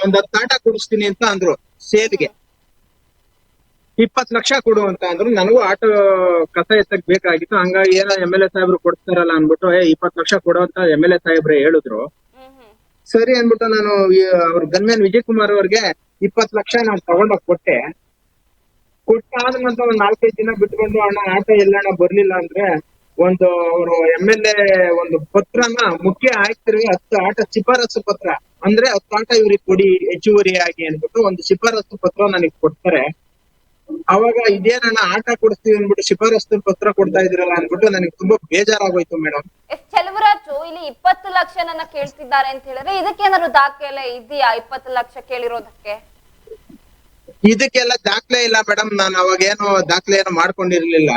ಒಂದ್ ಹತ್ತು ಆಟ ಕೊಡಿಸ್ತೀನಿ ಅಂತ ಅಂದ್ರು ಸೇಲ್ಗೆ ಇಪ್ಪತ್ ಲಕ್ಷ ಕೊಡು ಅಂತ ಅಂದ್ರು. ನನಗೂ ಆಟೋ ಕಸ ಎತ್ತಕ್ ಬೇಕಾಗಿತ್ತು. ಹಂಗಾಗಿ ಏನೋ ಎಂ ಎಲ್ ಎ ಸಾಹೇಬ್ರು ಕೊಡ್ತಾರಲ್ಲ ಅನ್ಬಿಟ್ಟು ಏ ಇಪ್ಪತ್ ಲಕ್ಷ ಕೊಡು ಅಂತ ಎಂ ಎಲ್ ಎ ಸಾಹೇಬ್ರೆ ಹೇಳಿದ್ರು. ಸರಿ ಅನ್ಬಿಟ್ಟು ನಾನು ಅವ್ರ ಗನ್ಮ್ಯಾನ್ ವಿಜಯ್ ಕುಮಾರ್ ಅವ್ರಿಗೆ ಇಪ್ಪತ್ ಲಕ್ಷ ನಾನು ತಗೊಂಡೋಗ್ ಕೊಟ್ಟೆ. ಕೊಟ್ಟಾದ ನಂತರ ಒಂದ್ ನಾಲ್ಕೈದು ದಿನ ಬಿಟ್ಕೊಂಡು ಅಣ್ಣ ಆಟೋ ಎಲ್ಲಣ್ಣ ಬರ್ಲಿಲ್ಲ ಅಂದ್ರೆ ಒಂದು ಅವರು ಎಂ ಎಲ್ ಎ ಒಂದು ಪತ್ರನ ಮುಖ್ಯ ಆಯುಕ್ತರಿಗೆ ಹತ್ತು ಆಟ ಶಿಫಾರಸು ಪತ್ರ. ಅಂದ್ರೆ ಹತ್ತು ಆಟ ಇವ್ರಿಗೆ ಕೊಡಿ ಹೆಚ್ಚುವರಿಯಾಗಿ ಅಂದ್ಬಿಟ್ಟು ಅನ್ಬಿಟ್ಟು ಒಂದು ಶಿಫಾರಸ್ತು ಪತ್ರ ನನಗ್ ಕೊಡ್ತಾರೆ. ಅವಾಗ ಇದೇನಣ್ಣ ಆಟ ಕೊಡ್ತೀವಿ ಅನ್ಬಿಟ್ಟು ಶಿಫಾರಸ್ತು ಪತ್ರ ಕೊಡ್ತಾ ಇದ್ರಲ್ಲ ಅನ್ಬಿಟ್ಟು ನನಗೆ ತುಂಬಾ ಬೇಜಾರಾಗೋಯ್ತು ಮೇಡಮ್. ಎಸ್ ಚೆಲುವರಾಜು ಇಲ್ಲಿ ಇಪ್ಪತ್ತು ಲಕ್ಷ ನನ್ನ ಕೇಳ್ತಿದ್ದಾರೆ ಅಂತ ಹೇಳಿದ್ರೆ ಇದಕ್ಕೇನಾದ್ರು ದಾಖಲೆ ಇದೆಯಾ ಇಪ್ಪತ್ತು ಲಕ್ಷ ಕೇಳಿರೋದಕ್ಕೆ? ಇದಕ್ಕೆಲ್ಲ ದಾಖಲೆ ಇಲ್ಲ ಮೇಡಮ್. ನಾನು ಅವಾಗ ಏನು ದಾಖಲೆ ಏನು ಮಾಡ್ಕೊಂಡಿರ್ಲಿಲ್ಲ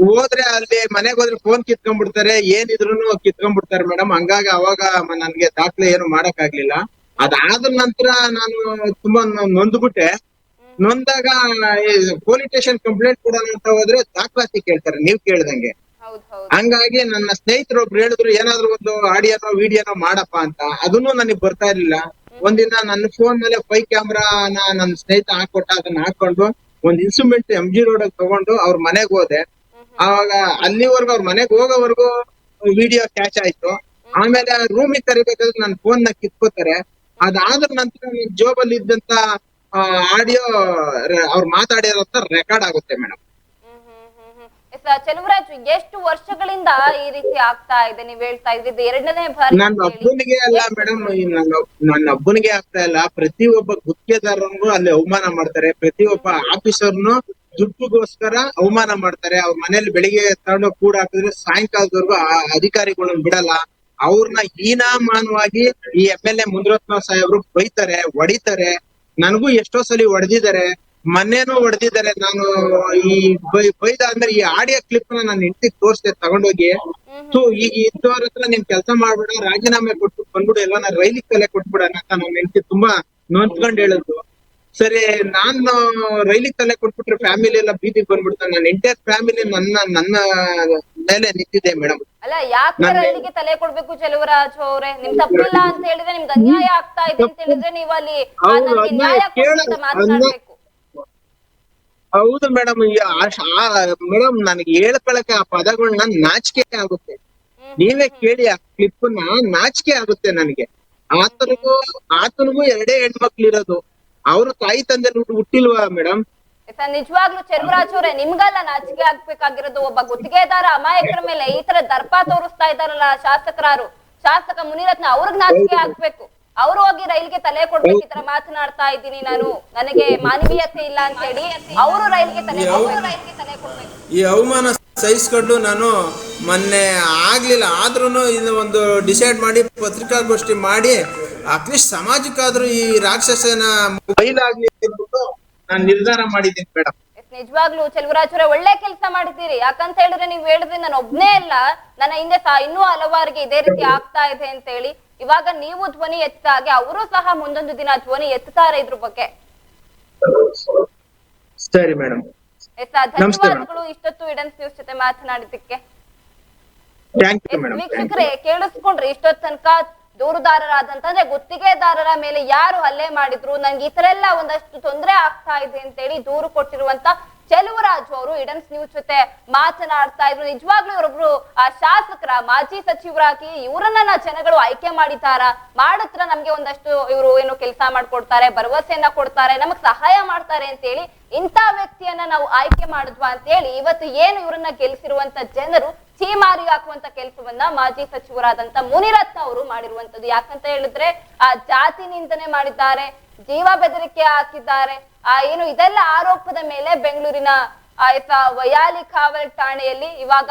ಹೋದ್ರೆ ಅಲ್ಲಿ ಮನೆಗ್ ಹೋದ್ರೆ ಫೋನ್ ಕಿತ್ಕೊಂಡ್ಬಿಡ್ತಾರೆ ಏನಿದ್ರು ಕಿತ್ಕೊಂಡ್ಬಿಡ್ತಾರೆ ಮೇಡಮ್ ಹಂಗಾಗಿ ಅವಾಗ ನನ್ಗೆ ದಾಖಲೆ ಏನು ಮಾಡಕ್ ಆಗ್ಲಿಲ್ಲ ಅದಾದ ನಂತರ ನಾನು ತುಂಬಾ ನೊಂದ್ಬಿಟ್ಟೆ. ನೊಂದಾಗ ಪೊಲೀಸ್ ಸ್ಟೇಷನ್ ಕಂಪ್ಲೇಂಟ್ ಕೊಡೋಣ ಅಂತ ಹೋದ್ರೆ ದಾಖಲಾತಿ ಕೇಳ್ತಾರೆ ನೀವ್ ಕೇಳ್ದಂಗೆ. ಹಂಗಾಗಿ ನನ್ನ ಸ್ನೇಹಿತರು ಒಬ್ರು ಹೇಳಿದ್ರು ಏನಾದ್ರು ಒಂದು ಆಡಿಯೋನೋ ವಿಡಿಯೋನೋ ಮಾಡಪ್ಪ ಅಂತ. ಅದನ್ನು ನನಗೆ ಬರ್ತಾ ಇರ್ಲಿಲ್ಲ. ಒಂದಿನ ನನ್ನ ಫೋನ್ ಮೇಲೆ ಫೈ ಕ್ಯಾಮ್ರಾನ ನನ್ನ ಸ್ನೇಹಿತ ಹಾಕೊಟ್ಟ ಅದನ್ನ ಹಾಕೊಂಡು ಒಂದ್ ಇನ್ಸ್ಟ್ರೂಮೆಂಟ್ ಎಂ ಜಿ ರೋಡ್ ತಗೊಂಡು ಅವ್ರ ಮನೆಗ್ ಹೋದೆ. ಅವಾಗ ಅಲ್ಲಿವರೆಗೂ ಅವ್ರ ಮನೆಗ್ ಹೋಗೋವರೆಗೂ ವಿಡಿಯೋ ಕ್ಯಾಚ್ ಆಯ್ತು. ಆಮೇಲೆ ರೂಮಿಗೆ ಕರಿಬೇಕಾದ್ರೆ ನನ್ನ ಫೋನ್ನ ಕಿತ್ಕೋತಾರೆ. ಅದಾದ ನಂತರ ನನ್ ಜೋಬಲ್ಲಿ ಇದ್ದಂತ ಆಡಿಯೋ ಅವ್ರು ಮಾತಾಡಿರೋಂತ ರೆಕಾರ್ಡ್ ಆಗುತ್ತೆ ಮೇಡಮ್ ಚೆಲುವರಾಜು ಎಷ್ಟು ವರ್ಷಗಳಿಂದ ಈ ರೀತಿ ಆಗ್ತಾ ಇದೆ? ನೀವ್ ಹೇಳ್ತಾ ಇದ್ರಿ ಇದು ಎರಡನೇ ಬಾರಿ ನನ್ನ ಅಪ್ಪನಿಗೆ ಒಬ್ಬನಿಗೆ ಅಲ್ಲ ಮೇಡಮ್ ನನ್ನ ಒಬ್ಬನಿಗೆ ಆಗ್ತಾ ಇಲ್ಲ. ಪ್ರತಿ ಒಬ್ಬ ಗುತ್ತಿಗೆದಾರನಿಗೂ ಅಲ್ಲಿ ಅವಮಾನ ಮಾಡ್ತಾರೆ. ಪ್ರತಿ ಒಬ್ಬ ಆಫೀಸರ್ನು ದುಡ್ಡುಗೋಸ್ಕರ ಅವಮಾನ ಮಾಡ್ತಾರೆ. ಅವ್ರ ಮನೇಲಿ ಬೆಳಿಗ್ಗೆ ತಗೊಂಡು ಕೂಡ ಹಾಕಿದ್ರೆ ಸಾಯಂಕಾಲದವರೆಗೂ ಆ ಅಧಿಕಾರಿಗಳನ್ನ ಬಿಡಲ್ಲ. ಅವ್ರನ್ನ ಹೀನಾಮಾನವಾಗಿ ಈ ಎಂ ಎಲ್ ಎ ಮುನ್ರತ್ನ ಸಾಹೇಬ್ರು ಬೈತಾರೆ ಹೊಡಿತಾರೆ. ನನಗೂ ಎಷ್ಟೋ ಸಲ ಹೊಡೆದಿದ್ದಾರೆ. ಮೊನ್ನೆನೂ ಹೊಡೆದಿದ್ದಾರೆ. ನಾನು ಈ ಬೈ ಬೈದ ಅಂದ್ರೆ ಈ ಆಡಿಯೋ ಕ್ಲಿಪ್ನ ನಾನು ಹೆಂಡತಿ ತೋರಿಸ್ದೆ ತಗೊಂಡೋಗಿ. ಸೊ ಈಗ ಇದ್ದವ್ರ ಹತ್ರ ನೀನ್ ಕೆಲಸ ಮಾಡ್ಬಿಡ ರಾಜೀನಾಮೆ ಕೊಟ್ಟು ಬಂದ್ಬಿಡು ಎಲ್ಲ ನಾನು ರೈಲಿಗೆ ತಲೆ ಕೊಟ್ಬಿಡಣ ಅಂತ ನನ್ನ ಹೆಂಡತಿ ತುಂಬಾ ನೊಂದ್ಕೊಂಡು ಹೇಳಿದ್ರು ಸರಿ ನಾನು ರೈಲಿಗೆ ತಲೆ ಕೊಟ್ಬಿಟ್ರೆ ಫ್ಯಾಮಿಲಿ ಎಲ್ಲ ಬೀದಿಗೆ ಬಂದ್ಬಿಡ್ತಾನೆ ನನ್ನ ಎಂಟೈರ್ ಫ್ಯಾಮಿಲಿ ನನ್ನ ನನ್ನ ಮೇಲೆ ನಿಂತಿದೆ ಮೇಡಮ್ ಅಲ್ಲ ಯಾಕೆ ರೈಲಿಗೆ ತಲೆ ಕೊಡ್ಬೇಕು ಚೆಲುವರಾಜು ಅವ್ರೆ? ನಿಮ್ ತಪ್ಪಿಲ್ಲ ಅಂತ ಹೇಳಿದ್ರೆ ನಿಮ್ಗೆ ಅನ್ಯಾಯ ಆಗ್ತಾ ಇದೆ ಅಂತ ಹೇಳಿದ್ರೆ ನೀವು ಅಲ್ಲಿ ಆ, ಹೌದು, ನನ್ಗೆ ನ್ಯಾಯ ಕೊಡಿ ಮಾತನಾಡ್ಬೇಕು. ಹೌದು ಮೇಡಮ್ ಮೇಡಮ್ ನನಗೆ ಹೇಳ್ಕೊಳಕ್ಕೆ ಆ ಪದಗಳನ್ನ ನಾಚಿಕೆ ಆಗುತ್ತೆ. ನೀವೇ ಕೇಳಿ ಆ ಕ್ಲಿಪ್ನ ನಾಚಿಕೆ ಆಗುತ್ತೆ ನನಗೆ. ಆತನಿಗೂ ಆತನಿಗೂ ಎರಡೇ ಹೆಣ್ಮಕ್ಳು ಇರೋದು ಅವ್ರ ತಾಯಿ ತಂದೆ ಹುಟ್ಟಿಲ್ವಾ ಮೇಡಮ್? ನಿಜವಾಗ್ಲೂ ಚರ್ಮರಾಜ್ ನಿಮ್ಗಲ್ಲ ನಾಚಿಕೆ ಆಗ್ಬೇಕಾಗಿರೋದು ಒಬ್ಬ ಗುತ್ತಿಗೆದಾರ, ಅಮಾಯಕರ ಮೇಲೆ ಈ ತರ ದರ್ಪ ತೋರಿಸ್ತಾ ಇದಾರಲ್ಲ ಶಾಸಕರಾರು. ಶಾಸಕ ಮುನಿರತ್ನ ಅವ್ರಿಗೆ ನಾಚಿಕೆ ಆಗ್ಬೇಕು. ಅವ್ರು ಹೋಗಿ ರೈಲ್ಗೆ ತಲೆ ಕೊಡ್ಬೇಕು ಈ ತರ ಮಾತನಾಡ್ತಾ ಇದ್ದೀನಿ ನಾನು. ನನಗೆ ಮಾನವೀಯತೆ ಇಲ್ಲ ಅಂತ ಹೇಳಿ ಅವರು ರೈಲ್ಗೆ ತಲೆ ರೈಲ್ಗೆ ತಲೆ ಕೊಡ್ಬೇಕು ಈ ಅವಮಾನ ಸಹಿಸ್ಕೊಂಡು ನಾನು ಮೊನ್ನೆ ಆಗ್ಲಿಲ್ಲ. ಆದ್ರೂ ಇದು ಒಂದು ಡಿಸೈಡ್ ಮಾಡಿ ಪತ್ರಿಕಾಗೋಷ್ಠಿ ಮಾಡಿ ಅಟ್ಲೀಸ್ಟ್ ಸಮಾಜಕ್ಕಾದ್ರೂ ಈ ರಾಕ್ಷಸನ ಬೈಲಾಗ್ಲಿ ಅಂದ್ಬಿಟ್ಟು ನಾನು ನಿರ್ಧಾರ ಮಾಡಿದ್ದೀನಿ ಮೇಡಮ್ ನಿಜವಾಗ್ಲೂ ಚೆಲುವರಾಜ್ ಅವರೇ ಒಳ್ಳೆ ಕೆಲಸ ಮಾಡಿದ್ದೀರಿ. ಯಾಕಂತ ಹೇಳಿದ್ರೆ ನೀವು ಹೇಳಿದ್ರೆ ನಾನು ಒಬ್ನೇ ಅಲ್ಲ. ನನ್ನ ಹಿಂದೆ ಇನ್ನೂ ಹಲವಾರಿಗೆ ಇದೇ ರೀತಿ ಆಗ್ತಾ ಇದೆ ಅಂತ ಹೇಳಿ ಇವಾಗ ನೀವು ಧ್ವನಿ ಎತ್ತಿದ ಹಾಗೆ ಅವರು ಸಹ ಮುಂದೊಂದು ದಿನ ಧ್ವನಿ ಎತ್ತಾರೆ ಇದ್ರ ಬಗ್ಗೆ. ಸರಿ ಮೇಡಮ್ ಧನ್ಯವಾದಗಳು. ಇಷ್ಟೊತ್ತು ಇಡನ್ಸ್ ನ್ಯೂಸ್ ಜೊತೆ ಮಾತನಾಡಿದ್ದಕ್ಕೆ. ವೀಕ್ಷಕರೇ ಕೇಳಿಸ್ಕೊಂಡ್ರಿ ಇಷ್ಟೊತ್ ತನಕ ದೂರುದಾರರಾದಂತಂದ್ರೆ ಗುತ್ತಿಗೆದಾರರ ಮೇಲೆ ಯಾರು ಹಲ್ಲೆ ಮಾಡಿದ್ರು ನಂಗೆ ಈ ತರ ಎಲ್ಲ ಒಂದಷ್ಟು ತೊಂದರೆ ಆಗ್ತಾ ಇದೆ ಅಂತೇಳಿ ದೂರು ಕೊಟ್ಟಿರುವಂತ ಚೆಲುವರಾಜು ಅವರು ಇಡನ್ಸ್ ನ್ಯೂಸ್ ಜೊತೆ ಮಾತನಾಡ್ತಾ ಇದ್ರು. ನಿಜವಾಗ್ಲೂ ಇವರೊಬ್ರು, ಆ, ಶಾಸಕರ ಮಾಜಿ ಸಚಿವರಾಗಿ ಇವರನ್ನ ಜನಗಳು ಆಯ್ಕೆ ಮಾಡಿದಾರ ಮಾಡತ್ರ ನಮ್ಗೆ ಒಂದಷ್ಟು ಇವರು ಏನು ಕೆಲಸ ಮಾಡ್ಕೊಡ್ತಾರೆ, ಭರವಸೆಯನ್ನ ಕೊಡ್ತಾರೆ, ನಮಗ್ ಸಹಾಯ ಮಾಡ್ತಾರೆ ಅಂತೇಳಿ ಇಂಥ ವ್ಯಕ್ತಿಯನ್ನ ನಾವು ಆಯ್ಕೆ ಮಾಡಿದ್ವಾ ಅಂತ ಹೇಳಿ ಇವತ್ತು ಏನು ಇವರನ್ನ ಗೆಲ್ಸಿರುವಂತ ಜನರು ಚೀಮಾರಿ ಹಾಕುವಂತ ಕೆಲಸವನ್ನ ಮಾಜಿ ಸಚಿವರಾದಂತ ಮುನಿರತ್ನ ಅವರು ಮಾಡಿರುವಂತದ್ದು. ಯಾಕಂತ ಹೇಳಿದ್ರೆ, ಆ ಜಾತಿ ನಿಂದನೆ ಮಾಡಿದ್ದಾರೆ. ಜೀವ ಬೆದರಿಕೆ ಹಾಕಿದ್ದಾರೆ. ಆ, ಏನು ಇದೆಲ್ಲ ಆರೋಪದ ಮೇಲೆ ಬೆಂಗಳೂರಿನ ಎಫ್- ವಯಾಲಿ ಕಾವಲ್ ಠಾಣೆಯಲ್ಲಿ ಇವಾಗ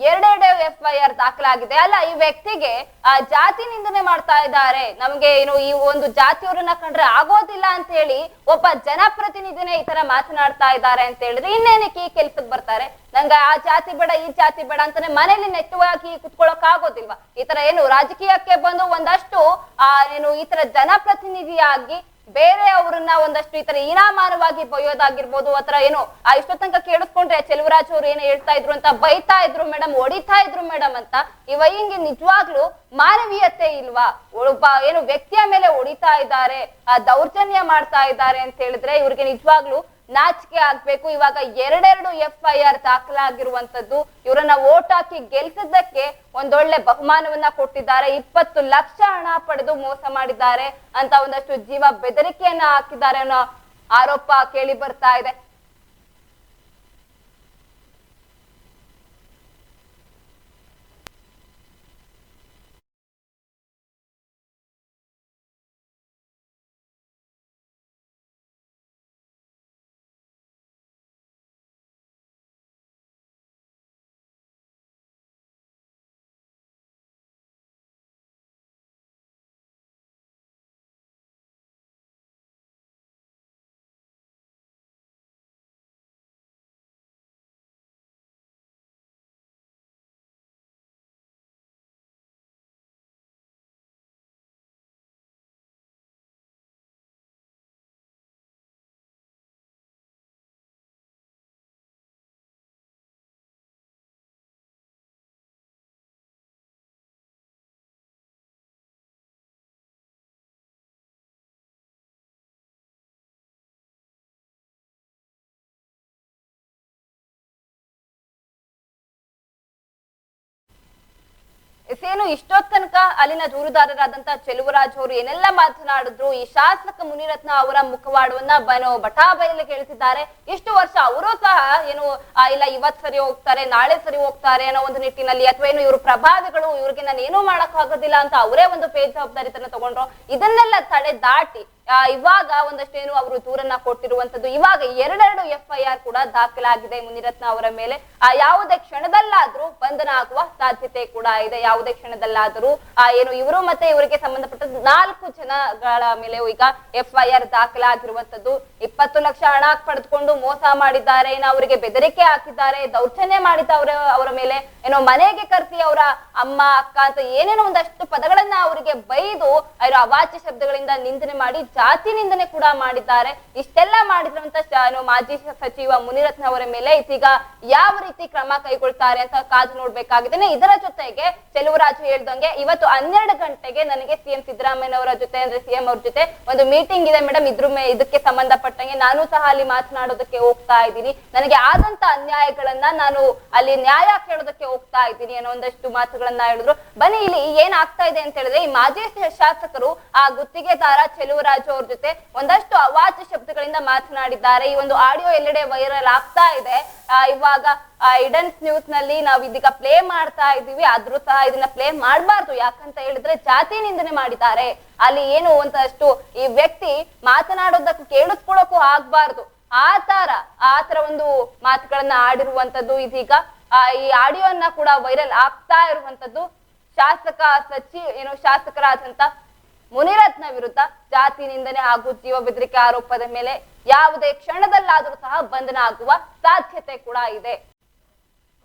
ಎರಡೆರಡು ಎಫ್ ಐ ಆರ್ ದಾಖಲಾಗಿದೆ. ಅಲ್ಲ, ಈ ವ್ಯಕ್ತಿಗೆ, ಆ, ಜಾತಿ ನಿಂದನೆ ಮಾಡ್ತಾ ಇದ್ದಾರೆ. ನಮ್ಗೆ ಏನು ಈ ಒಂದು ಜಾತಿಯವರನ್ನ ಕಂಡ್ರೆ ಆಗೋದಿಲ್ಲ ಅಂತ ಹೇಳಿ ಒಬ್ಬ ಜನಪ್ರತಿನಿಧಿನೇ ಈ ತರ ಮಾತನಾಡ್ತಾ ಇದ್ದಾರೆ ಅಂತ ಹೇಳಿದ್ರೆ ಇನ್ನೇನಕ್ಕೆ ಈ ಕೆಲ್ಸಕ್ಕೆ ಬರ್ತಾರೆ? ನಂಗ ಆ ಜಾತಿ ಬೇಡ, ಈ ಜಾತಿ ಬೇಡ ಅಂತಾನೆ ಮನೇಲಿ ನೆಟ್ಟವಾಗಿ ಕುತ್ಕೊಳ್ಳೋಕ್ ಆಗೋದಿಲ್ವಾ ಈ ತರ ಏನು ರಾಜಕೀಯಕ್ಕೆ ಬಂದು ಒಂದಷ್ಟು, ಆ, ಏನು ಈ ತರ ಜನಪ್ರತಿನಿಧಿಯಾಗಿ ಬೇರೆ ಅವ್ರನ್ನ ಒಂದಷ್ಟು ಈ ತರ ಹೀನಾಮಾನವಾಗಿ ಬೈಯೋದಾಗಿರ್ಬೋದು ಏನು, ಆ ತನಕ ಕೇಳಿಸ್ಕೊಂಡ್ರೆ ಚೆಲುವರಾಜ್ ಅವ್ರು ಏನು ಹೇಳ್ತಾ ಇದ್ರು ಅಂತ ಬೈತಾ ಇದ್ರು ಮೇಡಮ್ ಹೊಡಿತಾ ಇದ್ರು ಮೇಡಮ್ ಅಂತ ಇವ ನಿಜವಾಗ್ಲೂ ಮಾನವೀಯತೆ ಇಲ್ವಾ? ಒಬ್ಬ ಏನು ವ್ಯಕ್ತಿಯ ಮೇಲೆ ಹೊಡಿತಾ ಇದ್ದಾರೆ, ಆ ದೌರ್ಜನ್ಯ ಮಾಡ್ತಾ ಇದ್ದಾರೆ ಅಂತ ಹೇಳಿದ್ರೆ ಇವ್ರಿಗೆ ನಿಜವಾಗ್ಲೂ ನಾಚಿಕೆ ಆಗ್ಬೇಕು. ಇವಾಗ ಎರಡೆರಡು ಎಫ್ ಐ ಆರ್ ದಾಖಲಾಗಿರುವಂತದ್ದು ಇವರನ್ನ ಓಟ್ ಹಾಕಿ ಗೆಲ್ಸಿದ್ದಕ್ಕೆ ಒಂದೊಳ್ಳೆ ಬಹುಮಾನವನ್ನ ಕೊಟ್ಟಿದ್ದಾರೆ. ಇಪ್ಪತ್ತು ಲಕ್ಷ ಹಣ ಪಡೆದು ಮೋಸ ಮಾಡಿದ್ದಾರೆ ಅಂತ ಒಂದಷ್ಟು ಜೀವ ಬೆದರಿಕೆಯನ್ನ ಹಾಕಿದ್ದಾರೆ ಅನ್ನೋ ಆರೋಪ ಕೇಳಿ ಬರ್ತಾ ಇದೆ. ಏನು ಇಷ್ಟೊತ್ ತನಕ ಅಲ್ಲಿನ ದೂರುದಾರರಾದಂತ ಚೆಲುವರಾಜ್ ಅವರು ಏನೆಲ್ಲ ಮಾತನಾಡಿದ್ರು? ಈ ಶಾಸಕ ಮುನಿರತ್ನ ಅವರ ಮುಖವಾಡವನ್ನ ಬನೋ ಬಟಾ ಕೇಳಿಸಿದ್ದಾರೆ. ಇಷ್ಟು ವರ್ಷ ಅವರು ಸಹ ಏನು ಇಲ್ಲ, ಇವತ್ ಸರಿ ಹೋಗ್ತಾರೆ, ನಾಳೆ ಸರಿ ಹೋಗ್ತಾರೆ ಅನ್ನೋ ಒಂದು ನಿಟ್ಟಿನಲ್ಲಿ ಅಥವಾ ಏನು ಇವರು ಪ್ರಭಾವಿಗಳು, ಇವ್ರಿಗೆ ನಾನು ಏನೂ ಮಾಡಕ್ ಆಗೋದಿಲ್ಲ ಅಂತ ಅವರೇ ಒಂದು ಬೇಜವಾಬ್ದಾರಿತನ ತಗೊಂಡ್ರು. ಇದನ್ನೆಲ್ಲ ತಡೆ ದಾಟಿ ಇವಾಗ ಒಂದಷ್ಟು ಏನು ಅವರು ದೂರನ್ನ ಕೊಟ್ಟಿರುವಂತದ್ದು ಇವಾಗ ಎರಡೆರಡು ಎಫ್ ಐ ಆರ್ ಕೂಡ ದಾಖಲಾಗಿದೆ ಮುನಿರತ್ನ ಅವರ ಮೇಲೆ. ಆ, ಯಾವುದೇ ಕ್ಷಣದಲ್ಲಾದ್ರೂ ಬಂಧನ ಆಗುವ ಸಾಧ್ಯತೆ ಕೂಡ ಇದೆ. ಯಾವುದೇ ಕ್ಷಣದಲ್ಲಾದರೂ, ಆ, ಏನು ಇವರು ಮತ್ತೆ ಇವರಿಗೆ ಸಂಬಂಧಪಟ್ಟ ನಾಲ್ಕು ಜನಗಳ ಮೇಲೆ ಈಗ ಎಫ್ ಐ ಆರ್ ದಾಖಲಾಗಿರುವಂತದ್ದು ಇಪ್ಪತ್ತು ಲಕ್ಷ ಹಣ ಪಡೆದುಕೊಂಡು ಮೋಸ ಮಾಡಿದ್ದಾರೆ ಏನೋ ಅವರಿಗೆ ಬೆದರಿಕೆ ಹಾಕಿದ್ದಾರೆ, ದೌರ್ಜನ್ಯ ಮಾಡಿದ್ದವರ ಅವರ ಮೇಲೆ. ಏನೋ ಮನೆಗೆ ಕರೆಸಿ ಅವರ ಅಮ್ಮ, ಅಕ್ಕ ಅಂತ ಏನೇನೋ ಒಂದಷ್ಟು ಪದಗಳನ್ನ ಅವರಿಗೆ ಬೈದು ಅವರ ಅವಾಚ್ಯ ಶಬ್ದಗಳಿಂದ ನಿಂದನೆ ಮಾಡಿ ಜಾತಿ ನಿಂದನೆ ಕೂಡ ಮಾಡಿದ್ದಾರೆ. ಇಷ್ಟೆಲ್ಲ ಮಾಡಿರುವಂತ ಶ- ಮಾಜಿ ಸಚಿವ ಮುನಿರತ್ನ ಅವರ ಮೇಲೆ ಇದೀಗ ಯಾವ ರೀತಿ ಕ್ರಮ ಕೈಗೊಳ್ತಾರೆ ಅಂತ ಕಾದು ನೋಡ್ಬೇಕಾಗಿದೆ ಇದರ ಜೊತೆಗೆ ಚೆಲುವರಾಜು ಹೇಳ್ದಂಗೆ ಇವತ್ತು ಹನ್ನೆರಡು ಗಂಟೆಗೆ ನನಗೆ ಸಿಎಂ ಸಿದ್ದರಾಮಯ್ಯ ಜೊತೆ ಅಂದ್ರೆ ಸಿಎಂ ಅವ್ರ ಜೊತೆ ಒಂದು ಮೀಟಿಂಗ್ ಇದೆ ಮೇಡಮ್ ಇದ್ರ ಮೇ ಇದಕ್ಕೆ ಸಂಬಂಧಪಟ್ಟಂಗೆ ನಾನು ಸಹ ಅಲ್ಲಿ ಮಾತನಾಡೋದಕ್ಕೆ ಹೋಗ್ತಾ ಇದ್ದೀನಿ. ನನಗೆ ಆದಂತ ಅನ್ಯಾಯಗಳನ್ನ ನಾನು ಅಲ್ಲಿ ನ್ಯಾಯ ಕೇಳೋದಕ್ಕೆ ಹೋಗ್ತಾ ಇದ್ದೀನಿ ಅನ್ನೋ ಒಂದಷ್ಟು ಮಾತುಗಳನ್ನ ಹೇಳಿದ್ರು. ಬನ್ನಿ, ಇಲ್ಲಿ ಏನ್ ಆಗ್ತಾ ಇದೆ ಅಂತ ಹೇಳಿದ್ರೆ ಈ ಮಾಜಿ ಶಾಸಕರು ಆ ಗುತ್ತಿಗೆದಾರ ಚೆಲುವರಾಜು ಅವ್ರ ಜೊತೆ ಒಂದಷ್ಟು ಅವಾಚ್ಯ ಶಬ್ದಗಳಿಂದ ಮಾತನಾಡಿದ್ದಾರೆ. ಈ ಒಂದು ಆಡಿಯೋ ಎಲ್ಲೆಡೆ ವೈರಲ್ ಆಗ್ತಾ ಇದೆ. ಇವಾಗ ಇಡನ್ಸ್ ನ್ಯೂಸ್ನಲ್ಲಿ ನಾವು ಇದೀಗ ಪ್ಲೇ ಮಾಡ್ತಾ ಇದೀವಿ ಆದ್ರೂ ಸಹ ಇದನ್ನ ಪ್ಲೇ ಮಾಡಬಾರ್ದು. ಯಾಕಂತ ಹೇಳಿದ್ರೆ ಜಾತಿ ನಿಂದನೆ ಮಾಡಿದ್ದಾರೆ. ಅಲ್ಲಿ ಏನು ಒಂದಷ್ಟು ಈ ವ್ಯಕ್ತಿ ಮಾತನಾಡೋದಕ್ಕೆ ಕೇಳಿಸ್ಕೊಳಕ್ಕೂ ಆಗ್ಬಾರ್ದು. ಆ ತರ ಆ ಒಂದು ಮಾತುಗಳನ್ನ ಆಡಿರುವಂತದ್ದು ಇದೀಗ ಈ ಆಡಿಯೋನ ಕೂಡ ವೈರಲ್ ಆಗ್ತಾ ಇರುವಂತದ್ದು ಶಾಸಕ ಸಚಿ, ಏನು ಶಾಸಕರಾದಂತ ಮುನಿರತ್ನ ವಿರುದ್ಧ ಜಾತಿ ನಿಂದನೆ ಹಾಗೂ ಬೆದರಿಕೆ ಆರೋಪದ ಮೇಲೆ ಯಾವುದೇ ಕ್ಷಣದಲ್ಲಾದರೂ ಸಹ ಬಂಧನ ಆಗುವ ಸಾಧ್ಯತೆ ಕೂಡ ಇದೆ.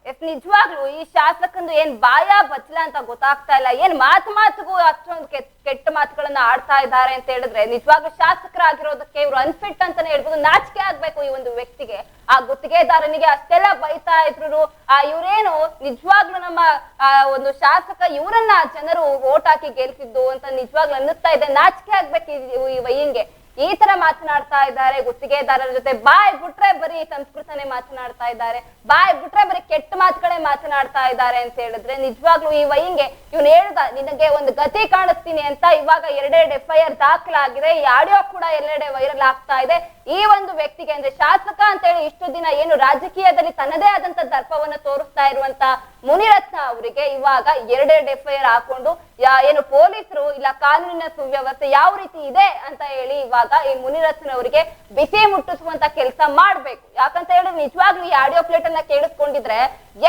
ಎಸ್, ನಿಜವಾಗ್ಲು ಈ ಶಾಸಕಂದು ಏನ್ ಬಾಯ ಬಚ್ಚಲ ಅಂತ ಗೊತ್ತಾಗ್ತಾ ಇಲ್ಲ. ಏನ್ ಮಾತು ಮಾತುಗೂ ಅಷ್ಟೊಂದು ಕೆಟ್- ಕೆಟ್ಟ ಮಾತುಗಳನ್ನ ಆಡ್ತಾ ಇದ್ದಾರೆ ಅಂತ ಹೇಳಿದ್ರೆ ನಿಜವಾಗ್ಲೂ ಶಾಸಕರಾಗಿರೋದಕ್ಕೆ ಇವ್ರು ಅನ್ಫಿಟ್ ಅಂತಾನೆ ಹೇಳ್ಬೋದು. ನಾಚಿಕೆ ಆಗ್ಬೇಕು ಈ ಒಂದು ವ್ಯಕ್ತಿಗೆ. ಆ ಗುತ್ತಿಗೆದಾರನಿಗೆ ಅಷ್ಟೆಲ್ಲ ಬೈತಾ ಇದ್ರು ಆ ಇವ್ರೇನು ನಿಜವಾಗ್ಲು ನಮ್ಮ, ಆ, ಒಂದು ಶಾಸಕ ಇವರನ್ನ ಜನರು ಓಟ್ ಹಾಕಿ ಗೆಲ್ತಿದ್ದು ಅಂತ ನಿಜವಾಗ್ಲು ಅನ್ನಿಸ್ತಾ ಇದೆ. ನಾಚಿಕೆ ಆಗ್ಬೇಕು ಈ ವಯ್ಯಂಗೆ ಈ ತರ ಮಾತನಾಡ್ತಾ ಇದ್ದಾರೆ. ಗುತ್ತಿಗೆದಾರರ ಜೊತೆ ಬಾಯ್ ಬಿಟ್ರೆ ಬರೀ ಸಂಸ್ಕೃತನೇ ಮಾತನಾಡ್ತಾ ಇದ್ದಾರೆ. ಬಾಯ್ ಬಿಟ್ರೆ ಬರೀ ಕೆಟ್ಟ ಮಾತುಗಳೇ ಮಾತನಾಡ್ತಾ ಇದ್ದಾರೆ ಅಂತ ಹೇಳಿದ್ರೆ ನಿಜವಾಗ್ಲೂ ಈ ವೈಂಗೆ ಇವ್ನು ಹೇಳ್ದ, ನಿನಗೆ ಒಂದು ಗತಿ ಕಾಣಿಸ್ತೀನಿ ಅಂತ ಇವಾಗ ಎರಡೆರಡು ಎಫ್ ಐ ಆರ್ ದಾಖಲಾಗಿದೆ. ಈ ಆಡಿಯೋ ಕೂಡ ಎಲ್ಲೆಡೆ ವೈರಲ್ ಆಗ್ತಾ ಇದೆ. ಈ ಒಂದು ವ್ಯಕ್ತಿಗೆ ಅಂದ್ರೆ ಶಾಸಕ ಅಂತ ಹೇಳಿ ಇಷ್ಟು ದಿನ ಏನು ರಾಜಕೀಯದಲ್ಲಿ ತನ್ನದೇ ಆದಂತ ದರ್ಪವನ್ನ ತೋರಿಸ್ತಾ ಇರುವಂತ ಮುನಿರತ್ನ ಅವರಿಗೆ ಇವಾಗ ಎರಡೆರಡು ಎಫ್ ಐ ಆರ್ ಹಾಕೊಂಡು ಏನು ಪೊಲೀಸರು ಇಲ್ಲ ಕಾನೂನಿನ ಸುವ್ಯವಸ್ಥೆ ಯಾವ ರೀತಿ ಇದೆ ಅಂತ ಹೇಳಿ ಇವಾಗ ಈ ಮುನಿರತ್ನ ಅವರಿಗೆ ಬಿಸಿ ಮುಟ್ಟಿಸುವಂತ ಕೆಲಸ ಮಾಡ್ಬೇಕು. ಯಾಕಂತ ಹೇಳಿದ್ರೆ ನಿಜವಾಗ್ಲೂ ಈ ಆಡಿಯೋ ಪ್ಲೇಟ್ ಅನ್ನ ಕೇಳಿಸ್ಕೊಂಡಿದ್ರೆ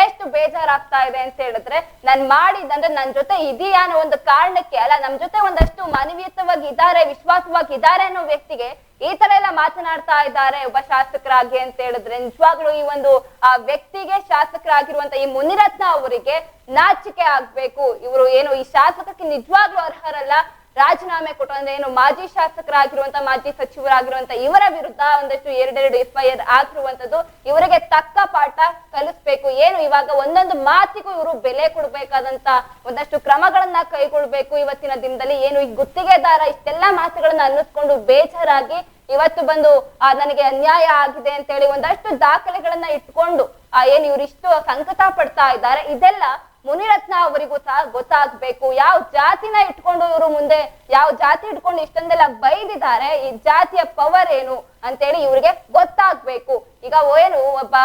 ಎಷ್ಟು ಬೇಜಾರಾಗ್ತಾ ಇದೆ ಅಂತ ಹೇಳಿದ್ರೆ ನಾನ್ ಮಾಡಿದಂದ್ರೆ ನನ್ ಜೊತೆ ಇದೆಯಾ ಅನ್ನೋ ಒಂದು ಕಾರಣಕ್ಕೆ ಅಲ್ಲ, ನಮ್ ಜೊತೆ ಒಂದಷ್ಟು ಮಾನವೀಯತವಾಗಿ ಇದ್ದಾರೆ, ವಿಶ್ವಾಸವಾಗಿ ಇದ್ದಾರೆ ಅನ್ನೋ ವ್ಯಕ್ತಿಗೆ ಈ ತರ ಎಲ್ಲ ಮಾತನಾಡ್ತಾ ಇದ್ದಾರೆ ಒಬ್ಬ ಶಾಸಕರಾಗಿ ಅಂತ ಹೇಳಿದ್ರೆ ನಿಜವಾಗ್ಲೂ ಈ ಒಂದು, ಆ, ವ್ಯಕ್ತಿಗೆ ಶಾಸಕರಾಗಿರುವಂತ ಈ ಮುನಿರತ್ನ ಅವರಿಗೆ ನಾಚಿಕೆ ಆಗ್ಬೇಕು. ಇವರು ಏನು ಈ ಶಾಸಕಕ್ಕೆ ನಿಜವಾಗ್ಲೂ ಅರ್ಹರಲ್ಲ. ರಾಜೀನಾಮೆ ಕೊಟ್ಟು ಅಂದ್ರೆ ಏನು ಮಾಜಿ ಶಾಸಕರಾಗಿರುವಂತ, ಮಾಜಿ ಸಚಿವರಾಗಿರುವಂತ ಇವರ ವಿರುದ್ಧ ಒಂದಷ್ಟು ಎರಡೆರಡು ಎಫ್ ಐ ಆರ್ ಆಗಿರುವಂತದ್ದು ಇವರಿಗೆ ತಕ್ಕ ಪಾಠ ಕಲಿಸ್ಬೇಕು. ಏನು ಇವಾಗ ಒಂದೊಂದು ಮಾತಿಗೂ ಇವರು ಬೆಲೆ ಕೊಡ್ಬೇಕಾದಂತ ಒಂದಷ್ಟು ಕ್ರಮಗಳನ್ನ ಕೈಗೊಳ್ಬೇಕು. ಇವತ್ತಿನ ದಿನದಲ್ಲಿ ಏನು ಈ ಗುತ್ತಿಗೆದಾರ ಇಷ್ಟೆಲ್ಲಾ ಮಾತುಗಳನ್ನ ಅನ್ನಿಸ್ಕೊಂಡು ಬೇಜಾರಾಗಿ ಇವತ್ತು ಬಂದು ಆ, ನನಗೆ ಅನ್ಯಾಯ ಆಗಿದೆ ಅಂತ ಹೇಳಿ ಒಂದಷ್ಟು ದಾಖಲೆಗಳನ್ನ ಇಟ್ಕೊಂಡು ಆ ಏನ್ ಇವ್ರಿಷ್ಟು ಸಂಕಟ ಪಡ್ತಾ ಇದ್ದಾರೆ ಇದೆಲ್ಲ ಮುನಿರತ್ನ ಅವರಿಗೂ ಸಹ ಗೊತ್ತಾಗ್ಬೇಕು. ಯಾವ ಜಾತಿನ ಇಟ್ಕೊಂಡು ಇವರು ಮುಂದೆ ಯಾವ ಜಾತಿ ಇಟ್ಕೊಂಡು ಇಷ್ಟೊಂದೆಲ್ಲ ಬೈದಿದ್ದಾರೆ ಈ ಜಾತಿಯ ಪವರ್ ಏನು? ಅಂತೇಳಿ ಇವ್ರಿಗೆ ಗೊತ್ತಾಗ್ಬೇಕು. ಈಗ ಏನು ಒಬ್ಬ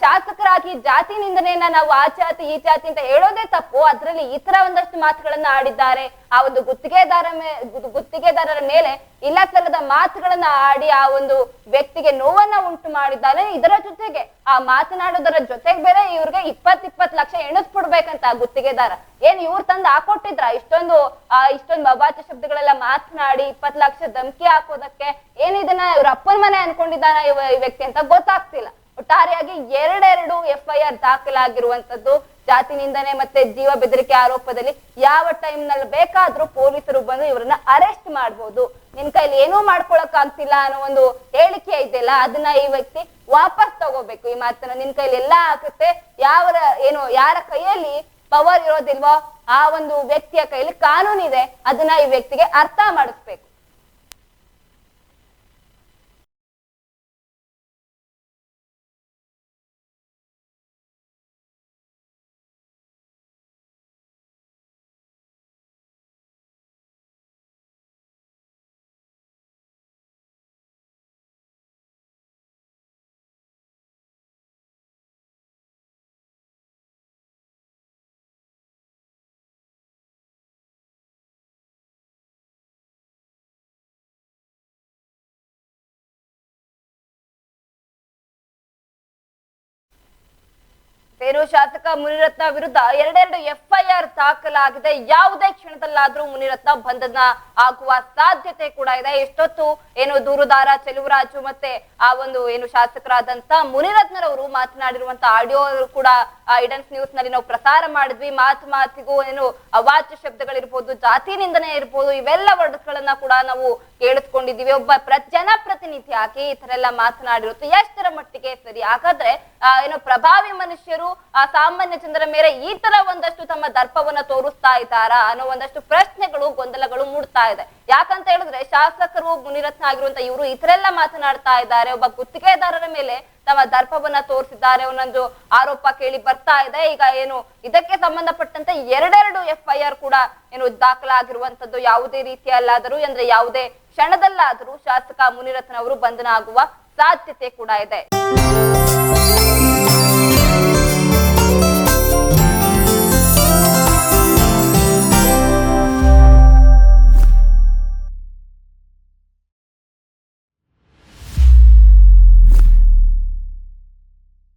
ಶಾಸಕರಾಗಿ ಜಾತಿ ನಿಂದನೆಯನ್ನ ನಾವು ಆ ಜಾತಿ, ಈ ಜಾತಿ ಅಂತ ಹೇಳೋದೇ ತಪ್ಪು. ಅದ್ರಲ್ಲಿ ಈ ತರ ಒಂದಷ್ಟು ಮಾತುಗಳನ್ನ ಆಡಿದ್ದಾರೆ. ಆ ಒಂದು ಗುತ್ತಿಗೆದಾರ ಮೇ ಗುತ್ತಿಗೆದಾರರ ಮೇಲೆ ಇಲ್ಲ ಸಲ್ಲದ ಮಾತುಗಳನ್ನ ಆಡಿ ಆ ಒಂದು ವ್ಯಕ್ತಿಗೆ ನೋವನ್ನ ಉಂಟು ಮಾಡಿದ್ದಾರೆ ಇದರ ಜೊತೆಗೆ ಆ ಮಾತನಾಡೋದರ ಜೊತೆಗೆ ಬೇರೆ ಇವ್ರಿಗೆ ಇಪ್ಪತ್ ಇಪ್ಪತ್ ಲಕ್ಷ ಎಣಿಸ್ಬಿಡ್ಬೇಕಂತ ಆ ಗುತ್ತಿಗೆದಾರ. ಏನ್ ಇವ್ರು ತಂದು ಹಾಕೊಟ್ಟಿದ್ರ? ಇಷ್ಟೊಂದು, ಆ, ಇಷ್ಟೊಂದು ಮಬಾಚ ಶಬ್ದಗಳೆಲ್ಲ ಮಾತನಾಡಿ ಇಪ್ಪತ್ ಲಕ್ಷ ಧಮಕಿ ಹಾಕೋದಕ್ಕೆ ಏನ್ ಇದನ್ನ ಇವ್ರ ಅಪ್ಪನ ಮನೆ ಅನ್ಕೊಂಡಿದ್ದಾನ ಈ ವ್ಯಕ್ತಿ ಅಂತ ಗೊತ್ತಾಗ್ತಿಲ್ಲ. ಒಟ್ಟಾರೆಯಾಗಿ ಎರಡೆರಡು ಎಫ್ ಐ ಆರ್ ದಾಖಲಾಗಿರುವಂತದ್ದು ಜಾತಿ ನಿಂದನೆ ಮತ್ತೆ ಜೀವ ಬೆದರಿಕೆ ಆರೋಪದಲ್ಲಿ ಯಾವ ಟೈಮ್ನಲ್ಲಿ ಬೇಕಾದ್ರೂ ಪೊಲೀಸರು ಬಂದು ಇವರನ್ನ ಅರೆಸ್ಟ್ ಮಾಡ್ಬೋದು. ನಿನ್ ಕೈಲಿ ಏನೂ ಮಾಡ್ಕೊಳಕ್ ಆಗ್ತಿಲ್ಲ ಅನ್ನೋ ಒಂದು ಹೇಳಿಕೆ ಇದೆಯಲ್ಲ, ಅದನ್ನ ಈ ವ್ಯಕ್ತಿ ವಾಪಸ್ ತಗೋಬೇಕು. ಈ ಮಾತನ್ನ ನಿನ್ ಕೈಲಿ ಎಲ್ಲಾ ಆಗುತ್ತೆ. ಯಾವ ಏನು, ಯಾರ ಕೈಯಲ್ಲಿ ಪವರ್ ಇರೋದಿಲ್ವೋ ಆ ಒಂದು ವ್ಯಕ್ತಿಯ ಕೈಯಲ್ಲಿ ಕಾನೂನಿದೆ, ಅದನ್ನ ಈ ವ್ಯಕ್ತಿಗೆ ಅರ್ಥ ಮಾಡಿಸ್ಬೇಕು. ಬೇರು ಶಾಸಕ ಮುನಿರತ್ನ ವಿರುದ್ಧ ಎರಡೆರಡು ಎಫ್ಐಆರ್ ದಾಖಲಾಗಿದೆ. ಯಾವುದೇ ಕ್ಷಣದಲ್ಲಾದ್ರೂ ಮುನಿರತ್ನ ಬಂಧನ ಆಗುವ ಸಾಧ್ಯತೆ ಕೂಡ ಇದೆ. ಎಷ್ಟೊತ್ತು ಏನು ದೂರುದಾರ ಚೆಲುವರಾಜು ಮತ್ತೆ ಆ ಒಂದು ಏನು ಶಾಸಕರಾದಂತ ಮುನಿರತ್ನರವರು ಮಾತನಾಡಿರುವಂತ ಆಡಿಯೋ ಕೂಡ ಐಡನ್ಸ್ ನ್ಯೂಸ್ನಲ್ಲಿ ನಾವು ಪ್ರಸಾರ ಮಾಡಿದ್ವಿ. ಮಾತು ಮಾತಿಗೂ ಏನು ಅವಾಚ್ಯ ಶಬ್ದಗಳಿರ್ಬೋದು ಜಾತಿ ನಿಂದನೆ ಇರ್ಬೋದು, ಇವೆಲ್ಲ ವರ್ಡ್ಗಳನ್ನ ಕೂಡ ನಾವು ಕೇಳಿಸ್ಕೊಂಡಿದೀವಿ ಒಬ್ಬ ಜನಪ್ರತಿನಿಧಿ ಹಾಕಿ ಈ ತರ ಎಲ್ಲ ಮಾತನಾಡಿರುತ್ತೆ. ಎಷ್ಟರ ಮಟ್ಟಿಗೆ ಸರಿ? ಹಾಗಾದ್ರೆ ಏನು ಪ್ರಭಾವಿ ಮನುಷ್ಯರು, ಆ, ಸಾಮಾನ್ಯ ಜನರ ಮೇಲೆ ಈ ತರ ಒಂದಷ್ಟು ತಮ್ಮ ದರ್ಪವನ್ನ ತೋರಿಸ್ತಾ ಇದ್ದಾರಾ ಅನ್ನೋ ಒಂದಷ್ಟು ಪ್ರಶ್ನೆಗಳು, ಗೊಂದಲಗಳು ಮೂಡ್ತಾ ಇದೆ. ಯಾಕಂತ ಹೇಳಿದ್ರೆ, ಶಾಸಕರು, ಮುನಿರತ್ನ ಆಗಿರುವಂತ ಇವರು ಈ ತರ ಎಲ್ಲ ಮಾತನಾಡ್ತಾ ಇದ್ದಾರೆ. ಒಬ್ಬ ಗುತ್ತಿಗೆದಾರರ ಮೇಲೆ ತಮ್ಮ ದರ್ಪವನ್ನ ತೋರಿಸಿದ್ದಾರೆ ಒಂದೊಂದು ಆರೋಪ ಕೇಳಿ ಬರ್ತಾ ಇದೆ. ಈಗ ಏನು, ಇದಕ್ಕೆ ಸಂಬಂಧಪಟ್ಟಂತೆ ಎರಡೆರಡು ಎಫ್ ಐ ಆರ್ ಕೂಡ ಏನು ದಾಖಲಾಗಿರುವಂತದ್ದು ಯಾವುದೇ ರೀತಿಯಲ್ಲಾದರೂ, ಅಂದ್ರೆ ಯಾವುದೇ ಕ್ಷಣದಲ್ಲಾದರೂ ಶಾಸಕ ಮುನಿರತ್ನ ಅವರು ಬಂಧನ ಆಗುವ ಸಾಧ್ಯತೆ ಕೂಡ ಇದೆ.